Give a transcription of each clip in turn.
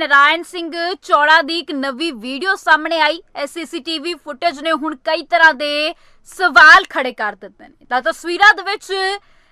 ਨਰਾਇਣ ਸਿੰਘ ਚੌੜਾ ਦੀ ਇੱਕ ਨਵੀਂ ਵੀਡੀਓ ਸਾਹਮਣੇ ਆਈ। ਸੀਸੀਟੀਵੀ ਫੁਟੇਜ ਨੇ ਹੁਣ ਕਈ ਤਰ੍ਹਾਂ ਦੇ ਸਵਾਲ ਖੜੇ ਕਰ ਦਿੱਤੇ ਨੇ। ਤਾਂ ਤਸਵੀਰਾਂ ਦੇ ਵਿੱਚ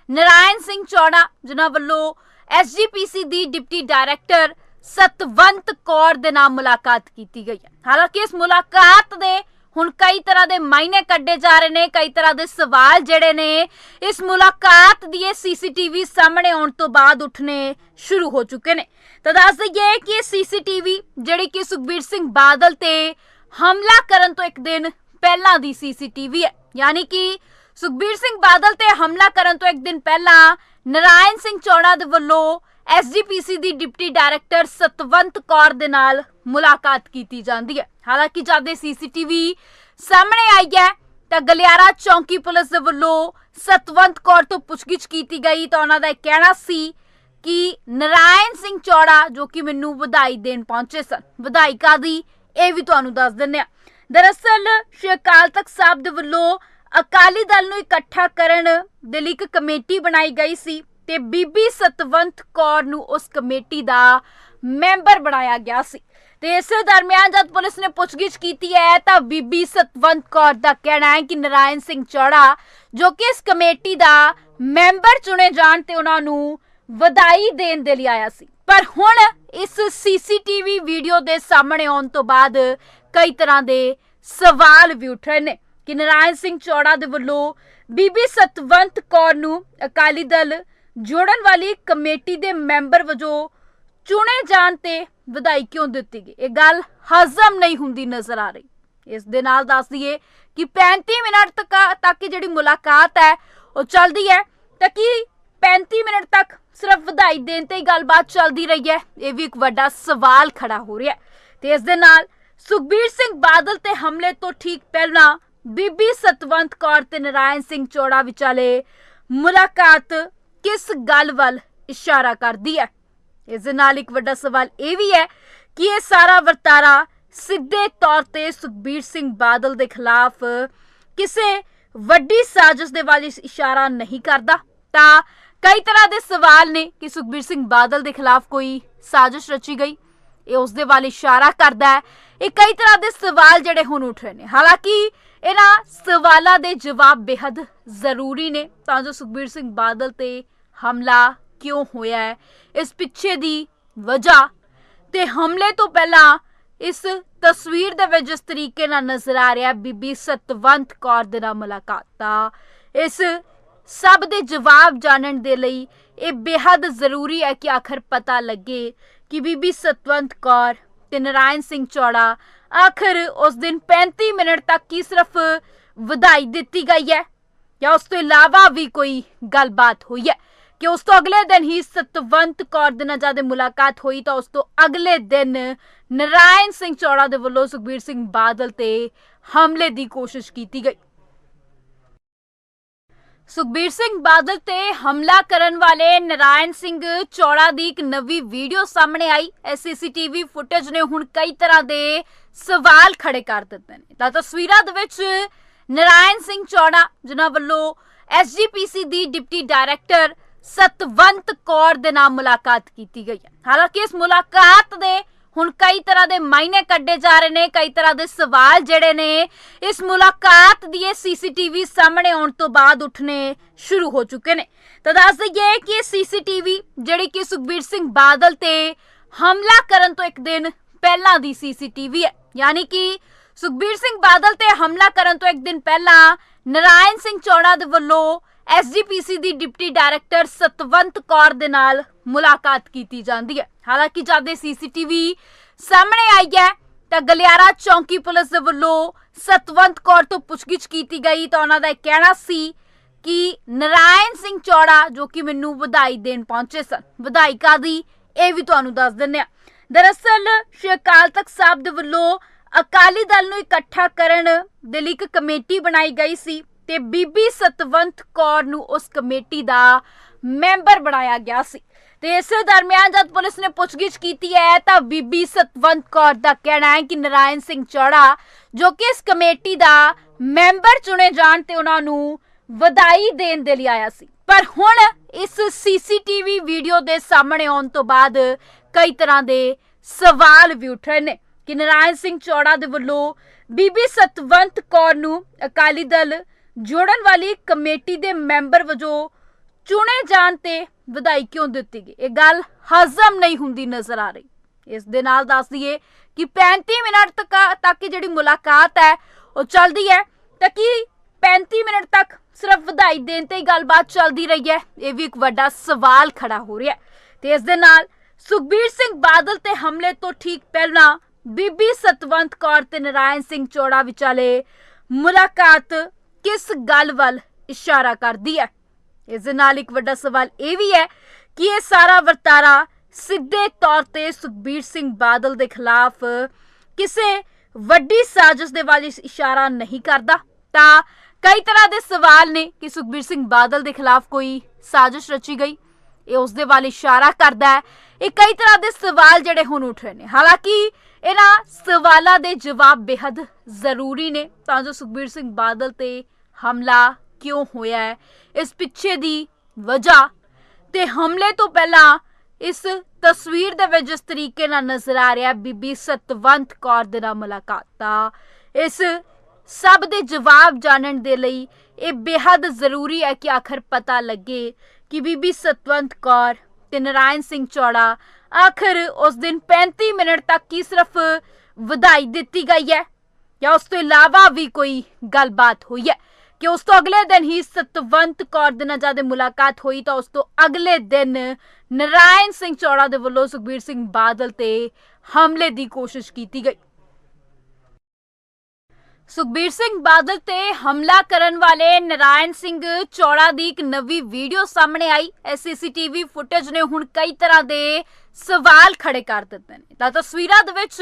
ਨਰਾਇਣ ਸਿੰਘ ਚੌੜਾ, ਜਿਨ੍ਹਾਂ ਵੱਲੋਂ ਐਸਜੀਪੀਸੀ ਦੀ ਡਿਪਟੀ ਡਾਇਰੈਕਟਰ ਸਤਵੰਤ ਕੌਰ ਦੇ ਨਾਲ ਮੁਲਾਕਾਤ ਕੀਤੀ ਗਈ ਹੈ। ਹਾਲਾਂਕਿ ਇਸ ਮੁਲਾਕਾਤ ਦੇ ਹੁਣ ਕਈ ਤਰ੍ਹਾਂ ਦੇ ਮਾਇਨੇ ਕੱਢੇ ਜਾ ਰਹੇ ਨੇ, ਕਈ ਤਰ੍ਹਾਂ ਦੇ ਸਵਾਲ ਜਿਹੜੇ ਨੇ, ਇਸ ਮੁਲਾਕਾਤ ਦੀ ਇਹ ਸੀਸੀਟੀਵੀ ਸਾਹਮਣੇ ਆਉਣ ਤੋਂ ਬਾਅਦ ਉੱਠਣੇ ਸ਼ੁਰੂ ਹੋ ਚੁੱਕੇ ਨੇ। ਤਾਂ ਦੱਸ ਦਈਏ ਕਿ ਇਹ ਸੀਸੀਟੀਵੀ ਜਿਹੜੀ ਕਿ ਸੁਖਬੀਰ ਸਿੰਘ ਬਾਦਲ ਤੇ ਹਮਲਾ ਕਰਨ ਤੋਂ ਇੱਕ ਦਿਨ ਪਹਿਲਾਂ ਦੀ ਸੀਸੀਟੀਵੀ ਹੈ। ਯਾਨੀ ਕਿ ਸੁਖਬੀਰ ਸਿੰਘ ਬਾਦਲ ਤੇ ਹਮਲਾ ਕਰਨ ਤੋਂ ਇੱਕ ਦਿਨ ਪਹਿਲਾਂ ਨਰਾਇਣ ਸਿੰਘ ਚੌੜਾ ਦੇ ਵੱਲੋਂ ਐਸਜੀਪੀਸੀ ਦੀ ਡਿਪਟੀ ਡਾਇਰੈਕਟਰ ਸਤਵੰਤ ਕੌਰ ਦੇ ਨਾਲ ਮੁਲਾਕਾਤ ਕੀਤੀ ਜਾਂਦੀ ਹੈ। ਹਾਲਾਂਕਿ ਜਦ ਇਹ ਸੀਸੀਟੀਵੀ ਸਾਹਮਣੇ ਆਈ ਹੈ, ਤਾਂ ਗਲਿਆਰਾ ਚੌਂਕੀ ਪੁਲਿਸ ਦੇ ਵੱਲੋਂ ਸਤਵੰਤ ਕੌਰ ਤੋਂ ਪੁੱਛਗਿੱਛ ਕੀਤੀ ਗਈ, ਤਾਂ ਉਹਨਾਂ ਦਾ ਇਹ ਕਹਿਣਾ ਸੀ ਕਿ ਨਰਾਇਣ ਸਿੰਘ ਚੌੜਾ, ਜੋ ਕਿ ਮੈਨੂੰ ਵਧਾਈ ਦੇਣ ਪਹੁੰਚੇ ਸਨ। ਵਧਾਈ ਕਾਦੀ ਇਹ ਵੀ ਤੁਹਾਨੂੰ ਦੱਸ ਦਿੰਦੇ ਆ ਦਰਅਸਲ, ਸ਼੍ਰੀ ਅਕਾਲ ਤਖਤ ਸਾਹਿਬ ਦੇ ਵੱਲੋਂ ਅਕਾਲੀ ਦਲ ਨੂੰ ਇਕੱਠਾ ਕਰਨ ਦੇ ਲਈ ਇੱਕ ਕਮੇਟੀ ਬਣਾਈ ਗਈ ਸੀ। ਤੇ ਬੀਬੀ ਸਤਵੰਤ ਕੌਰ ਨੂੰ ਉਸ ਕਮੇਟੀ ਦਾ ਮੈਂਬਰ ਬਣਾਇਆ ਗਿਆ ਸੀ। ਤੇ ਇਸੇ ਦਰਮਿਆਨ ਜਦ ਪੁਲਿਸ ਨੇ ਪੁੱਛਗਿੱਛ ਕੀਤੀ ਹੈ, ਤਾਂ ਬੀਬੀ ਸਤਵੰਤ ਕੌਰ ਦਾ ਕਹਿਣਾ ਹੈ ਕਿ ਨਰਾਇਣ ਸਿੰਘ ਚੌੜਾ, ਜੋ ਕਿ ਇਸ ਕਮੇਟੀ ਦਾ ਮੈਂਬਰ ਚੁਣੇ ਜਾਣ ਤੇ ਉਹਨਾਂ ਨੂੰ ਵਧਾਈ ਦੇਣ ਦੇ ਲਈ ਆਇਆ ਸੀ। ਪਰ ਹੁਣ ਇਸ ਸੀਸੀਟੀਵੀ ਵੀਡੀਓ ਦੇ ਸਾਹਮਣੇ ਆਉਣ ਤੋਂ ਬਾਅਦ ਕਈ ਤਰ੍ਹਾਂ ਦੇ ਸਵਾਲ ਵੀ ਉੱਠ ਰਹੇ ਨੇ ਕਿ ਨਰਾਇਣ ਸਿੰਘ ਚੌੜਾ ਦੇ ਵੱਲੋਂ ਬੀਬੀ ਸਤਵੰਤ ਕੌਰ ਨੂੰ ਅਕਾਲੀ ਦਲ ਜੋੜਨ ਵਾਲੀ ਕਮੇਟੀ ਦੇ ਮੈਂਬਰ ਵਜੋਂ ਚੁਣੇ ਜਾਣ ਤੇ ਵਧਾਈ ਕਿਉਂ ਦਿੱਤੀ ਗਈ? ਇਹ ਗੱਲ ਹਜ਼ਮ ਨਹੀਂ ਹੁੰਦੀ ਨਜ਼ਰ ਆ ਰਹੀ। ਇਸ ਦੇ ਨਾਲ ਦੱਸ ਦਈਏ ਕਿ 35 ਮਿੰਟ ਤੱਕ ਤੱਕ ਜਿਹੜੀ ਮੁਲਾਕਾਤ ਹੈ, ਉਹ ਚੱਲਦੀ ਹੈ। ਤਾਂ ਕਿ 35 ਮਿੰਟ ਤੱਕ ਸਿਰਫ ਵਧਾਈ ਦੇਣ ਤੇ ਹੀ ਗੱਲਬਾਤ ਚੱਲਦੀ ਰਹੀ ਹੈ? ਇਹ ਵੀ ਇੱਕ ਵੱਡਾ ਸਵਾਲ ਖੜਾ ਹੋ ਰਿਹਾ ਹੈ। ਤੇ ਇਸ ਦੇ ਨਾਲ ਸੁਖਬੀਰ ਸਿੰਘ ਬਾਦਲ ਤੇ ਹਮਲੇ ਤੋਂ ਠੀਕ ਪਹਿਲਾਂ ਬੀਬੀ ਸਤਵੰਤ ਕੌਰ ਤੇ ਨਰਾਇਣ ਸਿੰਘ ਚੌੜਾ ਵਿਚਾਲੇ ਮੁਲਾਕਾਤ ਕਿਸ ਗੱਲ ਵੱਲ ਇਸ਼ਾਰਾ ਕਰਦੀ ਹੈ ਇਸ ਦੇ ਨਾਲ ਇੱਕ ਵੱਡਾ ਸਵਾਲ ਇਹ ਵੀ ਹੈ ਕਿ ਇਹ ਸਾਰਾ ਵਰਤਾਰਾ ਸਿੱਧੇ ਤੌਰ ਤੇ ਸੁਖਬੀਰ ਸਿੰਘ ਬਾਦਲ ਦੇ ਖਿਲਾਫ ਕਿਸੇ ਵੱਡੀ ਸਾਜ਼ਿਸ਼ ਦੇ ਵੱਲ ਇਸ਼ਾਰਾ ਨਹੀਂ ਕਰਦਾ। ਤਾਂ ਕਈ ਤਰ੍ਹਾਂ ਦੇ ਸਵਾਲ ਨੇ ਕਿ ਸੁਖਬੀਰ ਸਿੰਘ ਬਾਦਲ ਦੇ ਖਿਲਾਫ ਕੋਈ ਸਾਜ਼ਿਸ਼ ਰਚੀ ਗਈ। ਇਹ ਉਸ ਦੇ ਵੱਲ ਇਸ਼ਾਰਾ ਕਰਦਾ ਹੈ ਇਹ ਕਈ ਤਰ੍ਹਾਂ ਦੇ ਸਵਾਲ ਜਿਹੜੇ ਹੁਣ ਉੱਠ ਰਹੇ ਨੇ। ਹਾਲਾਂਕਿ ਇਹਨਾਂ ਸਵਾਲਾਂ ਦੇ ਜਵਾਬ ਬੇहद ਜ਼ਰੂਰੀ ਨੇ। ਤਾਂ ਜੋ ਸੁਖਬੀਰ ਸਿੰਘ ਬਾਦਲ ਤੇ ਹਮਲਾ ਕਿਉਂ ਹੋਇਆ ਹੈ, ਇਸ ਪਿੱਛੇ ਦੀ ਵਜ੍ਹਾ ਤੇ ਹਮਲੇ ਤੋਂ ਪਹਿਲਾਂ ਇਸ ਤਸਵੀਰ ਦੇ ਵਿੱਚ ਜਿਸ ਤਰੀਕੇ ਨਾਲ ਨਜ਼ਰ ਆ ਰਿਹਾ ਬੀਬੀ ਸਤਵੰਤ ਕੌਰ ਦੇ ਨਾਲ ਮੁਲਾਕਾਤ ਤਾਂ ਇਸ ਸਭ ਦੇ ਜਵਾਬ ਜਾਣਨ ਦੇ ਲਈ ਇਹ ਬੇहद ਜ਼ਰੂਰੀ ਹੈ ਕਿ ਆਖਰ ਪਤਾ ਲੱਗੇ ਕਿ ਬੀਬੀ ਸਤਵੰਤ ਕੌਰ ਤੇ ਨਰਾਇਣ ਸਿੰਘ ਚੌੜਾ, ਆਖਰ ਉਸ ਦਿਨ 35 ਮਿੰਟ ਤੱਕ ਕੀ ਸਿਰਫ ਵਧਾਈ ਦਿੱਤੀ ਗਈ ਹੈ। ਜਾਂ ਉਸ ਤੋਂ ਇਲਾਵਾ ਵੀ ਕੋਈ ਗੱਲਬਾਤ ਹੋਈ ਹੈ ਕਿ ਉਸ ਤੋਂ ਅਗਲੇ ਦਿਨ ਹੀ ਸਤਵੰਤ ਕੌਰ ਦੇ ਨਾਲ ਜਦ ਮੁਲਾਕਾਤ ਹੋਈ ਤਾਂ ਉਸ ਤੋਂ ਅਗਲੇ ਦਿਨ ਨਰਾਇਣ ਸਿੰਘ ਚੌੜਾ ਦੇ ਵੱਲੋਂ ਸੁਖਬੀਰ ਸਿੰਘ ਬਾਦਲ ਤੇ ਹਮਲੇ ਦੀ ਕੋਸ਼ਿਸ਼ ਕੀਤੀ ਗਈ। ਸੁਖਬੀਰ ਸਿੰਘ ਬਾਦਲ ਤੇ ਹਮਲਾ ਕਰਨ ਵਾਲੇ ਨਰਾਇਣ ਸਿੰਘ ਚੌੜਾ ਦੀ ਇੱਕ ਨਵੀਂ ਵੀਡੀਓ ਸਾਹਮਣੇ ਆਈ। ਸੀਸੀਟੀਵੀ ਫੁਟੇਜ ਨੇ ਹੁਣ ਕਈ ਤਰ੍ਹਾਂ ਦੇ ਸਵਾਲ ਖੜੇ ਕਰ ਦਿੱਤੇ ਨੇ। ਤਾਂ ਤਸਵੀਰਾਂ ਦੇ ਵਿੱਚ ਨਰਾਇਣ ਸਿੰਘ ਚੌੜਾ, ਜਿਨ੍ਹਾਂ ਵੱਲੋਂ ਐਸਜੀਪੀਸੀ ਦੀ ਡਿਪਟੀ ਡਾਇਰੈਕਟਰ ਸਤਵੰਤ ਕੌਰ ਦੇ ਨਾਲ ਮੁਲਾਕਾਤ ਕੀਤੀ ਗਈ ਹੈ। ਹਾਲਾਂਕਿ ਇਸ ਮੁਲਾਕਾਤ ਦੇ ਹੁਣ ਕਈ ਤਰ੍ਹਾਂ ਦੇ ਮਾਇਨੇ ਕੱਢੇ ਜਾ ਰਹੇ ਨੇ, ਕਈ ਤਰ੍ਹਾਂ ਦੇ ਸਵਾਲ ਜਿਹੜੇ ਨੇ, ਇਸ ਮੁਲਾਕਾਤ ਦੀ ਇਹ ਸੀਸੀਟੀਵੀ ਸਾਹਮਣੇ ਆਉਣ ਤੋਂ ਬਾਅਦ ਉੱਠਣੇ ਸ਼ੁਰੂ ਹੋ ਚੁੱਕੇ ਨੇ। ਤਾਂ ਦੱਸ ਦਈਏ ਕਿ ਇਹ ਸੀਸੀਟੀਵੀ ਜਿਹੜੀ ਕਿ ਸੁਖਬੀਰ ਸਿੰਘ ਬਾਦਲ ਤੇ ਹਮਲਾ ਕਰਨ ਤੋਂ ਇੱਕ ਦਿਨ ਪਹਿਲਾਂ ਦੀ ਸੀਸੀਟੀਵੀ ਹੈ। ਯਾਨੀ ਕਿ ਸੁਖਬੀਰ ਸਿੰਘ ਬਾਦਲ ਤੇ ਹਮਲਾ ਕਰਨ ਤੋਂ ਇੱਕ ਦਿਨ ਪਹਿਲਾਂ ਨਰਾਇਣ ਸਿੰਘ ਚੌੜਾ ਦੇ ਵੱਲੋਂ ਐਸਜੀਪੀਸੀ ਦੀ ਡਿਪਟੀ ਡਾਇਰੈਕਟਰ ਸਤਵੰਤ ਕੌਰ ਦੇ ਨਾਲ ਮੁਲਾਕਾਤ ਕੀਤੀ ਜਾਂਦੀ ਹੈ। ਹਾਲਾਂਕਿ ਜਦ ਇਹ ਸੀਸੀਟੀਵੀ ਸਾਹਮਣੇ ਆਈ ਹੈ, ਤਾਂ ਗਲਿਆਰਾ ਚੌਂਕੀ ਪੁਲਿਸ ਦੇ ਵੱਲੋਂ ਸਤਵੰਤ ਕੌਰ ਤੋਂ ਪੁੱਛਗਿੱਛ ਕੀਤੀ ਗਈ, ਤਾਂ ਉਹਨਾਂ ਦਾ ਇਹ ਕਹਿਣਾ ਸੀ ਕਿ ਨਰਾਇਣ ਸਿੰਘ ਚੌੜਾ, ਜੋ ਕਿ ਮੈਨੂੰ ਵਧਾਈ ਦੇਣ ਪਹੁੰਚੇ ਸਨ। ਵਧਾਈ ਕਾਦੀ ਇਹ ਵੀ ਤੁਹਾਨੂੰ ਦੱਸ ਦਿੰਦੇ ਆ ਦਰਅਸਲ, ਸ਼੍ਰੀ ਅਕਾਲ ਤਖਤ ਸਾਹਿਬ ਦੇ ਵੱਲੋਂ ਅਕਾਲੀ ਦਲ ਨੂੰ ਇਕੱਠਾ ਕਰਨ ਦੇ ਲਈ ਇੱਕ ਕਮੇਟੀ ਬਣਾਈ ਗਈ ਸੀ। ਤੇ ਬੀਬੀ ਸਤਵੰਤ ਕੌਰ ਨੂੰ ਉਸ ਕਮੇਟੀ ਦਾ ਮੈਂਬਰ ਬਣਾਇਆ ਗਿਆ ਸੀ। ਤੇ ਇਸੇ ਦਰਮਿਆਨ ਜਦ ਪੁਲਿਸ ਨੇ ਪੁੱਛਗਿੱਛ ਕੀਤੀ ਹੈ, ਤਾਂ ਬੀਬੀ ਸਤਵੰਤ ਕੌਰ ਦਾ ਕਹਿਣਾ ਹੈ ਕਿ ਨਰਾਇਣ ਸਿੰਘ ਚੌੜਾ, ਜੋ ਕਿ ਇਸ ਕਮੇਟੀ ਦਾ ਮੈਂਬਰ ਚੁਣੇ ਜਾਣ ਤੇ ਉਹਨਾਂ ਨੂੰ ਵਧਾਈ ਦੇਣ ਦੇ ਲਈ ਆਇਆ ਸੀ। ਪਰ ਹੁਣ ਇਸ ਸੀਸੀਟੀਵੀ ਵੀਡੀਓ ਦੇ ਸਾਹਮਣੇ ਆਉਣ ਤੋਂ ਬਾਅਦ ਕਈ ਤਰ੍ਹਾਂ ਦੇ ਸਵਾਲ ਵੀ ਉੱਠ ਰਹੇ ਨੇ ਕਿ ਨਰਾਇਣ ਸਿੰਘ ਚੌੜਾ ਦੇ ਵੱਲੋਂ ਬੀਬੀ ਸਤਵੰਤ ਕੌਰ ਨੂੰ ਅਕਾਲੀ ਦਲ ਜੋੜਨ ਵਾਲੀ ਕਮੇਟੀ ਦੇ ਮੈਂਬਰ ਵਜੋਂ ਚੁਣੇ ਜਾਣ ਤੇ ਵਧਾਈ ਕਿਉਂ ਦਿੱਤੀ ਗਈ? ਇਹ ਗੱਲ ਹਜ਼ਮ ਨਹੀਂ ਹੁੰਦੀ ਨਜ਼ਰ ਆ ਰਹੀ। ਇਸ ਦੇ ਨਾਲ ਦੱਸ ਦਈਏ ਕਿ 35 ਮਿੰਟ ਤੱਕ ਜਿਹੜੀ ਮੁਲਾਕਾਤ ਹੈ, ਉਹ ਚੱਲਦੀ ਹੈ। ਤਾਂ ਕਿ 35 ਮਿੰਟ ਤੱਕ ਸਿਰਫ ਵਧਾਈ ਦੇਣ ਤੇ ਹੀ ਗੱਲਬਾਤ ਚੱਲਦੀ ਰਹੀ ਹੈ? ਇਹ ਵੀ ਇੱਕ ਵੱਡਾ ਸਵਾਲ ਖੜਾ ਹੋ ਰਿਹਾ ਹੈ। ਤੇ ਇਸ ਦੇ ਨਾਲ ਸੁਖਬੀਰ ਸਿੰਘ ਬਾਦਲ ਤੇ ਹਮਲੇ ਤੋਂ ਠੀਕ ਪਹਿਲਾਂ ਬੀਬੀ ਸਤਵੰਤ ਕੌਰ ਤੇ ਨਰਾਇਣ ਸਿੰਘ ਚੋੜਾ ਵਿਚਾਲੇ ਮੁਲਾਕਾਤ ਕਿਸ ਗੱਲ ਵੱਲ ਇਸ਼ਾਰਾ ਕਰਦੀ ਹੈ ਇਸ ਦੇ ਨਾਲ ਇੱਕ ਵੱਡਾ ਸਵਾਲ ਇਹ ਵੀ ਹੈ ਕਿ ਇਹ ਸਾਰਾ ਵਰਤਾਰਾ ਸਿੱਧੇ ਤੌਰ ਤੇ ਸੁਖਬੀਰ ਸਿੰਘ ਬਾਦਲ ਦੇ ਖਿਲਾਫ ਕਿਸੇ ਵੱਡੀ ਸਾਜ਼ਿਸ਼ ਦੇ ਵੱਲ ਇਸ਼ਾਰਾ ਨਹੀਂ ਕਰਦਾ। ਤਾਂ ਕਈ ਤਰ੍ਹਾਂ ਦੇ ਸਵਾਲ ਨੇ ਕਿ ਸੁਖਬੀਰ ਸਿੰਘ ਬਾਦਲ ਦੇ ਖਿਲਾਫ ਕੋਈ ਸਾਜ਼ਿਸ਼ ਰਚੀ ਗਈ। ਇਹ ਉਸ ਦੇ ਵੱਲ ਇਸ਼ਾਰਾ ਕਰਦਾ ਹੈ ਇਹ ਕਈ ਤਰ੍ਹਾਂ ਦੇ ਸਵਾਲ ਜਿਹੜੇ ਹੁਣ ਉੱਠ ਰਹੇ ਨੇ। ਹਾਲਾਂਕਿ ਇਹਨਾਂ ਸਵਾਲਾਂ ਦੇ ਜਵਾਬ ਬੇहद ਜ਼ਰੂਰੀ ਨੇ। ਤਾਂ ਜੋ ਸੁਖਬੀਰ ਸਿੰਘ ਬਾਦਲ ਤੇ ਹਮਲਾ ਕਿਉਂ ਹੋਇਆ ਹੈ? ਇਸ ਪਿੱਛੇ ਦੀ ਵਜ੍ਹਾ ਤੇ ਹਮਲੇ ਤੋਂ ਪਹਿਲਾਂ ਇਸ ਤਸਵੀਰ ਦੇ ਵਿੱਚ ਜਿਸ ਤਰੀਕੇ ਨਾਲ ਨਜ਼ਰ ਆ ਰਿਹਾ ਬੀਬੀ ਸਤਵੰਤ ਕੌਰ ਦੇ ਨਾਲ ਮੁਲਾਕਾਤ। ਦਾ ਇਸ ਸਭ ਦੇ ਜਵਾਬ ਜਾਣਨ ਦੇ ਲਈ ਇਹ ਬੇहद ਜ਼ਰੂਰੀ ਹੈ ਕਿ ਆਖਰ ਪਤਾ ਲੱਗੇ ਕਿ ਬੀਬੀ ਸਤਵੰਤ ਕੌਰ ਤੇ ਨਰਾਇਣ ਸਿੰਘ ਚੌੜਾ ਆਖਰ ਉਸ ਦਿਨ 35 ਮਿੰਟ ਤੱਕ ਕੀ ਸਿਰਫ ਵਧਾਈ ਦਿੱਤੀ ਗਈ ਹੈ। ਜਾਂ ਉਸ ਤੋਂ ਇਲਾਵਾ ਵੀ ਕੋਈ ਗੱਲਬਾਤ ਹੋਈ ਹੈ ਕਿ ਉਸ ਤੋਂ ਅਗਲੇ ਦਿਨ ਹੀ ਸਤਵੰਤ ਕੌਰ ਦੇ ਨਾਲ ਜਦ ਮੁਲਾਕਾਤ ਹੋਈ ਤਾਂ ਉਸ ਤੋਂ ਅਗਲੇ ਦਿਨ ਨਰਾਇਣ ਸਿੰਘ ਚੌੜਾ ਦੇ ਵੱਲੋਂ ਸੁਖਬੀਰ ਸਿੰਘ ਬਾਦਲ ਤੇ ਹਮਲੇ ਦੀ ਕੋਸ਼ਿਸ਼ ਕੀਤੀ ਗਈ। ਸੁਖਬੀਰ ਸਿੰਘ ਬਾਦਲ ਤੇ ਹਮਲਾ ਕਰਨ ਵਾਲੇ ਨਰਾਇਣ ਸਿੰਘ ਚੌੜਾ ਦੀ ਇੱਕ ਨਵੀਂ ਵੀਡੀਓ ਸਾਹਮਣੇ ਆਈ। ਇਸ ਸੀਸੀਟੀਵੀ ਫੁਟੇਜ ਨੇ ਹੁਣ ਕਈ ਤਰ੍ਹਾਂ ਦੇ ਸਵਾਲ ਖੜੇ ਕਰ ਦਿੱਤੇ ਨੇ। ਤਾਂ ਤਸਵੀਰਾਂ ਦੇ ਵਿੱਚ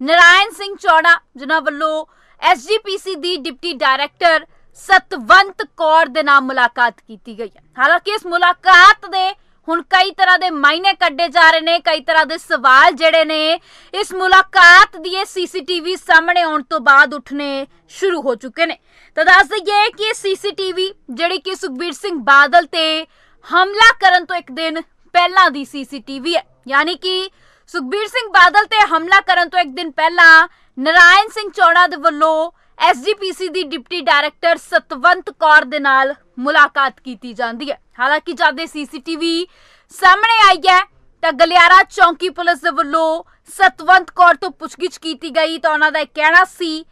ਨਰਾਇਣ ਸਿੰਘ ਚੌੜਾ, ਜਿਨ੍ਹਾਂ ਵੱਲੋਂ ਐਸਜੀਪੀਸੀ ਦੀ ਡਿਪਟੀ ਡਾਇਰੈਕਟਰ ਸਤਵੰਤ ਕੌਰ ਦੇ ਨਾਲ ਮੁਲਾਕਾਤ ਕੀਤੀ ਗਈ ਹੈ। ਹਾਲਾਂਕਿ ਇਸ ਮੁਲਾਕਾਤ ਦੇ ਹੁਣ ਕਈ ਤਰ੍ਹਾਂ ਦੇ ਮਾਇਨੇ ਕੱਢੇ ਜਾ ਰਹੇ ਨੇ, ਕਈ ਤਰ੍ਹਾਂ ਦੇ ਸਵਾਲ ਜਿਹੜੇ ਨੇ, ਇਸ ਮੁਲਾਕਾਤ ਦੀ ਇਹ ਸੀਸੀਟੀਵੀ ਸਾਹਮਣੇ ਆਉਣ ਤੋਂ ਬਾਅਦ ਉੱਠਣੇ ਸ਼ੁਰੂ ਹੋ ਚੁੱਕੇ ਨੇ। ਤਾਂ ਦੱਸ ਦਈਏ ਕਿ ਇਹ ਸੀਸੀਟੀਵੀ ਜਿਹੜੀ ਕਿ ਸੁਖਬੀਰ ਸਿੰਘ ਬਾਦਲ ਤੇ ਹਮਲਾ ਕਰਨ ਤੋਂ ਇੱਕ ਦਿਨ ਪਹਿਲਾਂ ਦੀ ਸੀਸੀਟੀਵੀ ਹੈ। ਯਾਨੀ ਕਿ ਸੁਖਬੀਰ ਸਿੰਘ ਬਾਦਲ ਤੇ ਹਮਲਾ ਕਰਨ ਤੋਂ ਇੱਕ ਦਿਨ ਪਹਿਲਾਂ ਨਰਾਇਣ ਸਿੰਘ ਚੌੜਾ ਦੇ ਵੱਲੋਂ ਐਸਜੀਪੀਸੀ ਦੀ ਡਿਪਟੀ ਡਾਇਰੈਕਟਰ ਸਤਵੰਤ ਕੌਰ ਦੇ ਨਾਲ ਮੁਲਾਕਾਤ ਕੀਤੀ ਜਾਂਦੀ ਹੈ। ਹਾਲਾਂਕਿ ਜਦ ਇਹ ਸੀਸੀਟੀਵੀ ਸਾਹਮਣੇ ਆਈ ਹੈ, ਤਾਂ ਗਲਿਆਰਾ ਚੌਂਕੀ ਪੁਲਿਸ ਦੇ ਵੱਲੋਂ ਸਤਵੰਤ ਕੌਰ ਤੋਂ ਪੁੱਛਗਿੱਛ ਕੀਤੀ ਗਈ ਤਾਂ ਉਹਨਾਂ ਦਾ ਇਹ ਕਹਿਣਾ ਸੀ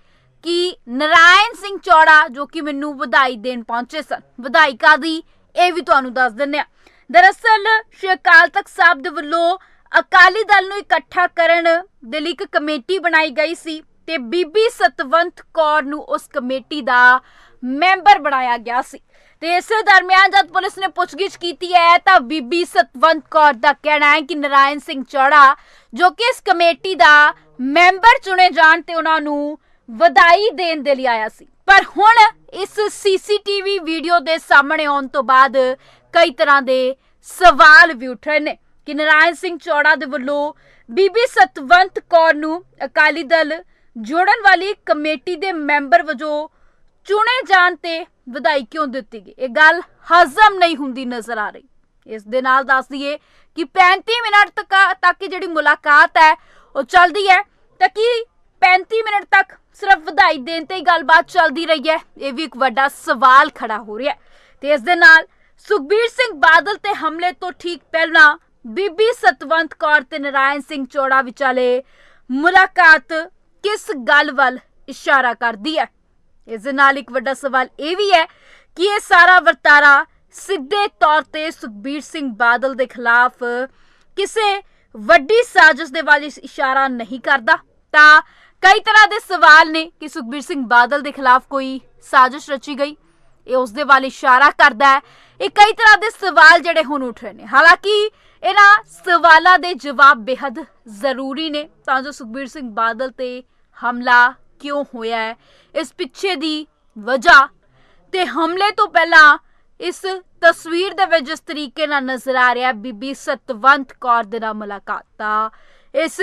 ਕਿ ਨਰਾਇਣ ਸਿੰਘ ਚੌੜਾ ਜੋ ਕਿ ਮੈਨੂੰ ਵਧਾਈ ਦੇਣ ਪਹੁੰਚੇ ਸਨ। ਵਧਾਈ ਕਾਦੀ ਇਹ ਵੀ ਤੁਹਾਨੂੰ ਦੱਸ ਦਿੰਦੇ ਆ ਦਰਅਸਲ, ਸ਼੍ਰੀ ਅਕਾਲ ਤਖਤ ਸਾਹਿਬ ਦੇ ਵੱਲੋਂ ਅਕਾਲੀ ਦਲ ਨੂੰ ਇਕੱਠਾ ਕਰਨ ਦੇ ਲਈ ਇੱਕ ਕਮੇਟੀ ਬਣਾਈ ਗਈ ਸੀ ਤੇ ਬੀਬੀ ਸਤਵੰਤ ਕੌਰ ਨੂੰ ਉਸ ਕਮੇਟੀ ਦਾ ਮੈਂਬਰ ਬਣਾਇਆ ਗਿਆ ਸੀ। ਤੇ ਇਸੇ ਦਰਮਿਆਨ ਜਦ ਪੁਲਿਸ ਨੇ ਪੁੱਛਗਿੱਛ ਕੀਤੀ ਹੈ, ਤਾਂ ਬੀਬੀ ਸਤਵੰਤ ਕੌਰ ਦਾ ਕਹਿਣਾ ਹੈ ਕਿ ਨਰਾਇਣ ਸਿੰਘ ਚੌੜਾ, ਜੋ ਕਿ ਇਸ ਕਮੇਟੀ ਦਾ ਮੈਂਬਰ ਚੁਣੇ ਜਾਣ ਤੇ ਉਹਨਾਂ ਨੂੰ ਵਧਾਈ ਦੇਣ ਦੇ ਲਈ ਆਇਆ ਸੀ। ਪਰ ਹੁਣ ਇਸ ਸੀਸੀਟੀਵੀ ਵੀਡੀਓ ਦੇ ਸਾਹਮਣੇ ਆਉਣ ਤੋਂ ਬਾਅਦ ਕਈ ਤਰ੍ਹਾਂ ਦੇ ਸਵਾਲ ਵੀ ਉੱਠ ਰਹੇ ਨੇ। ਕਿ ਨਰਾਇਣ ਸਿੰਘ ਚੌੜਾ ਦੇ ਵੱਲੋਂ ਬੀਬੀ ਸਤਵੰਤ ਕੌਰ ਨੂੰ ਅਕਾਲੀ ਦਲ ਜੋੜਨ ਵਾਲੀ ਕਮੇਟੀ ਦੇ ਮੈਂਬਰ ਵਜੋਂ ਚੁਣੇ ਜਾਣ ਤੇ ਵਧਾਈ ਕਿਉਂ ਦਿੱਤੀ ਗਈ? ਇਹ ਗੱਲ ਹਜ਼ਮ ਨਹੀਂ ਹੁੰਦੀ ਨਜ਼ਰ ਆ ਰਹੀ। ਇਸ ਦੇ ਨਾਲ ਦੱਸ ਦਈਏ ਕਿ 35 ਮਿੰਟ ਤੱਕ ਤੱਕ ਜਿਹੜੀ ਮੁਲਾਕਾਤ ਹੈ, ਉਹ ਚੱਲਦੀ ਹੈ। ਤਾਂ ਕਿ 35 ਮਿੰਟ ਤੱਕ ਸਿਰਫ ਵਧਾਈ ਦੇਣ ਤੇ ਹੀ ਗੱਲਬਾਤ ਚੱਲਦੀ ਰਹੀ ਹੈ? ਇਹ ਵੀ ਇੱਕ ਵੱਡਾ ਸਵਾਲ ਖੜਾ ਹੋ ਰਿਹਾ ਹੈ। ਤੇ ਇਸ ਦੇ ਨਾਲ ਸੁਖਬੀਰ ਸਿੰਘ ਬਾਦਲ ਤੇ ਹਮਲੇ ਤੋਂ ਠੀਕ ਪਹਿਲਾਂ ਬੀਬੀ ਸਤਵੰਤ ਕੌਰ ਤੇ ਨਰਾਇਣ ਸਿੰਘ ਚੌੜਾ ਵਿਚਾਲੇ ਮੁਲਾਕਾਤ ਕਿਸ ਗੱਲ ਵੱਲ ਇਸ਼ਾਰਾ ਕਰਦੀ ਹੈ? ਇਸ ਦੇ ਨਾਲ ਇੱਕ ਵੱਡਾ ਸਵਾਲ ਇਹ ਵੀ ਹੈ ਕਿ ਇਹ ਸਾਰਾ ਵਰਤਾਰਾ ਸਿੱਧੇ ਤੌਰ ਤੇ ਸੁਖਬੀਰ ਸਿੰਘ ਬਾਦਲ ਦੇ ਖਿਲਾਫ ਕਿਸੇ ਵੱਡੀ ਸਾਜ਼ਿਸ਼ ਦੇ ਵੱਲ ਇਸ਼ਾਰਾ ਨਹੀਂ ਕਰਦਾ। ਤਾਂ ਕਈ ਤਰ੍ਹਾਂ ਦੇ ਸਵਾਲ ਨੇ ਕਿ ਸੁਖਬੀਰ ਸਿੰਘ ਬਾਦਲ ਦੇ ਖਿਲਾਫ ਕੋਈ ਸਾਜ਼ਿਸ਼ ਰਚੀ ਗਈ। ਇਹ ਉਸ ਦੇ ਵੱਲ ਇਸ਼ਾਰਾ ਕਰਦਾ ਹੈ। ਇਹ ਕਈ ਤਰ੍ਹਾਂ ਦੇ ਸਵਾਲ ਜਿਹੜੇ ਹੁਣ ਉੱਠ ਰਹੇ ਨੇ। ਹਾਲਾਂਕਿ ਇਹਨਾਂ ਸਵਾਲਾਂ ਦੇ ਜਵਾਬ ਬੇहद ਜ਼ਰੂਰੀ ਨੇ। ਤਾਂ ਜੋ ਸੁਖਬੀਰ ਸਿੰਘ ਬਾਦਲ ਤੇ ਹਮਲਾ ਕਿਉਂ ਹੋਇਆ ਹੈ, ਇਸ ਪਿੱਛੇ ਦੀ ਵਜ੍ਹਾ ਤੇ ਹਮਲੇ ਤੋਂ ਪਹਿਲਾਂ ਇਸ ਤਸਵੀਰ ਦੇ ਵਿੱਚ ਜਿਸ ਤਰੀਕੇ ਨਾਲ ਨਜ਼ਰ ਆ ਰਿਹਾ ਬੀਬੀ ਸਤਵੰਤ ਕੌਰ ਦੇ ਨਾਲ ਮੁਲਾਕਾਤ ਤਾਂ ਇਸ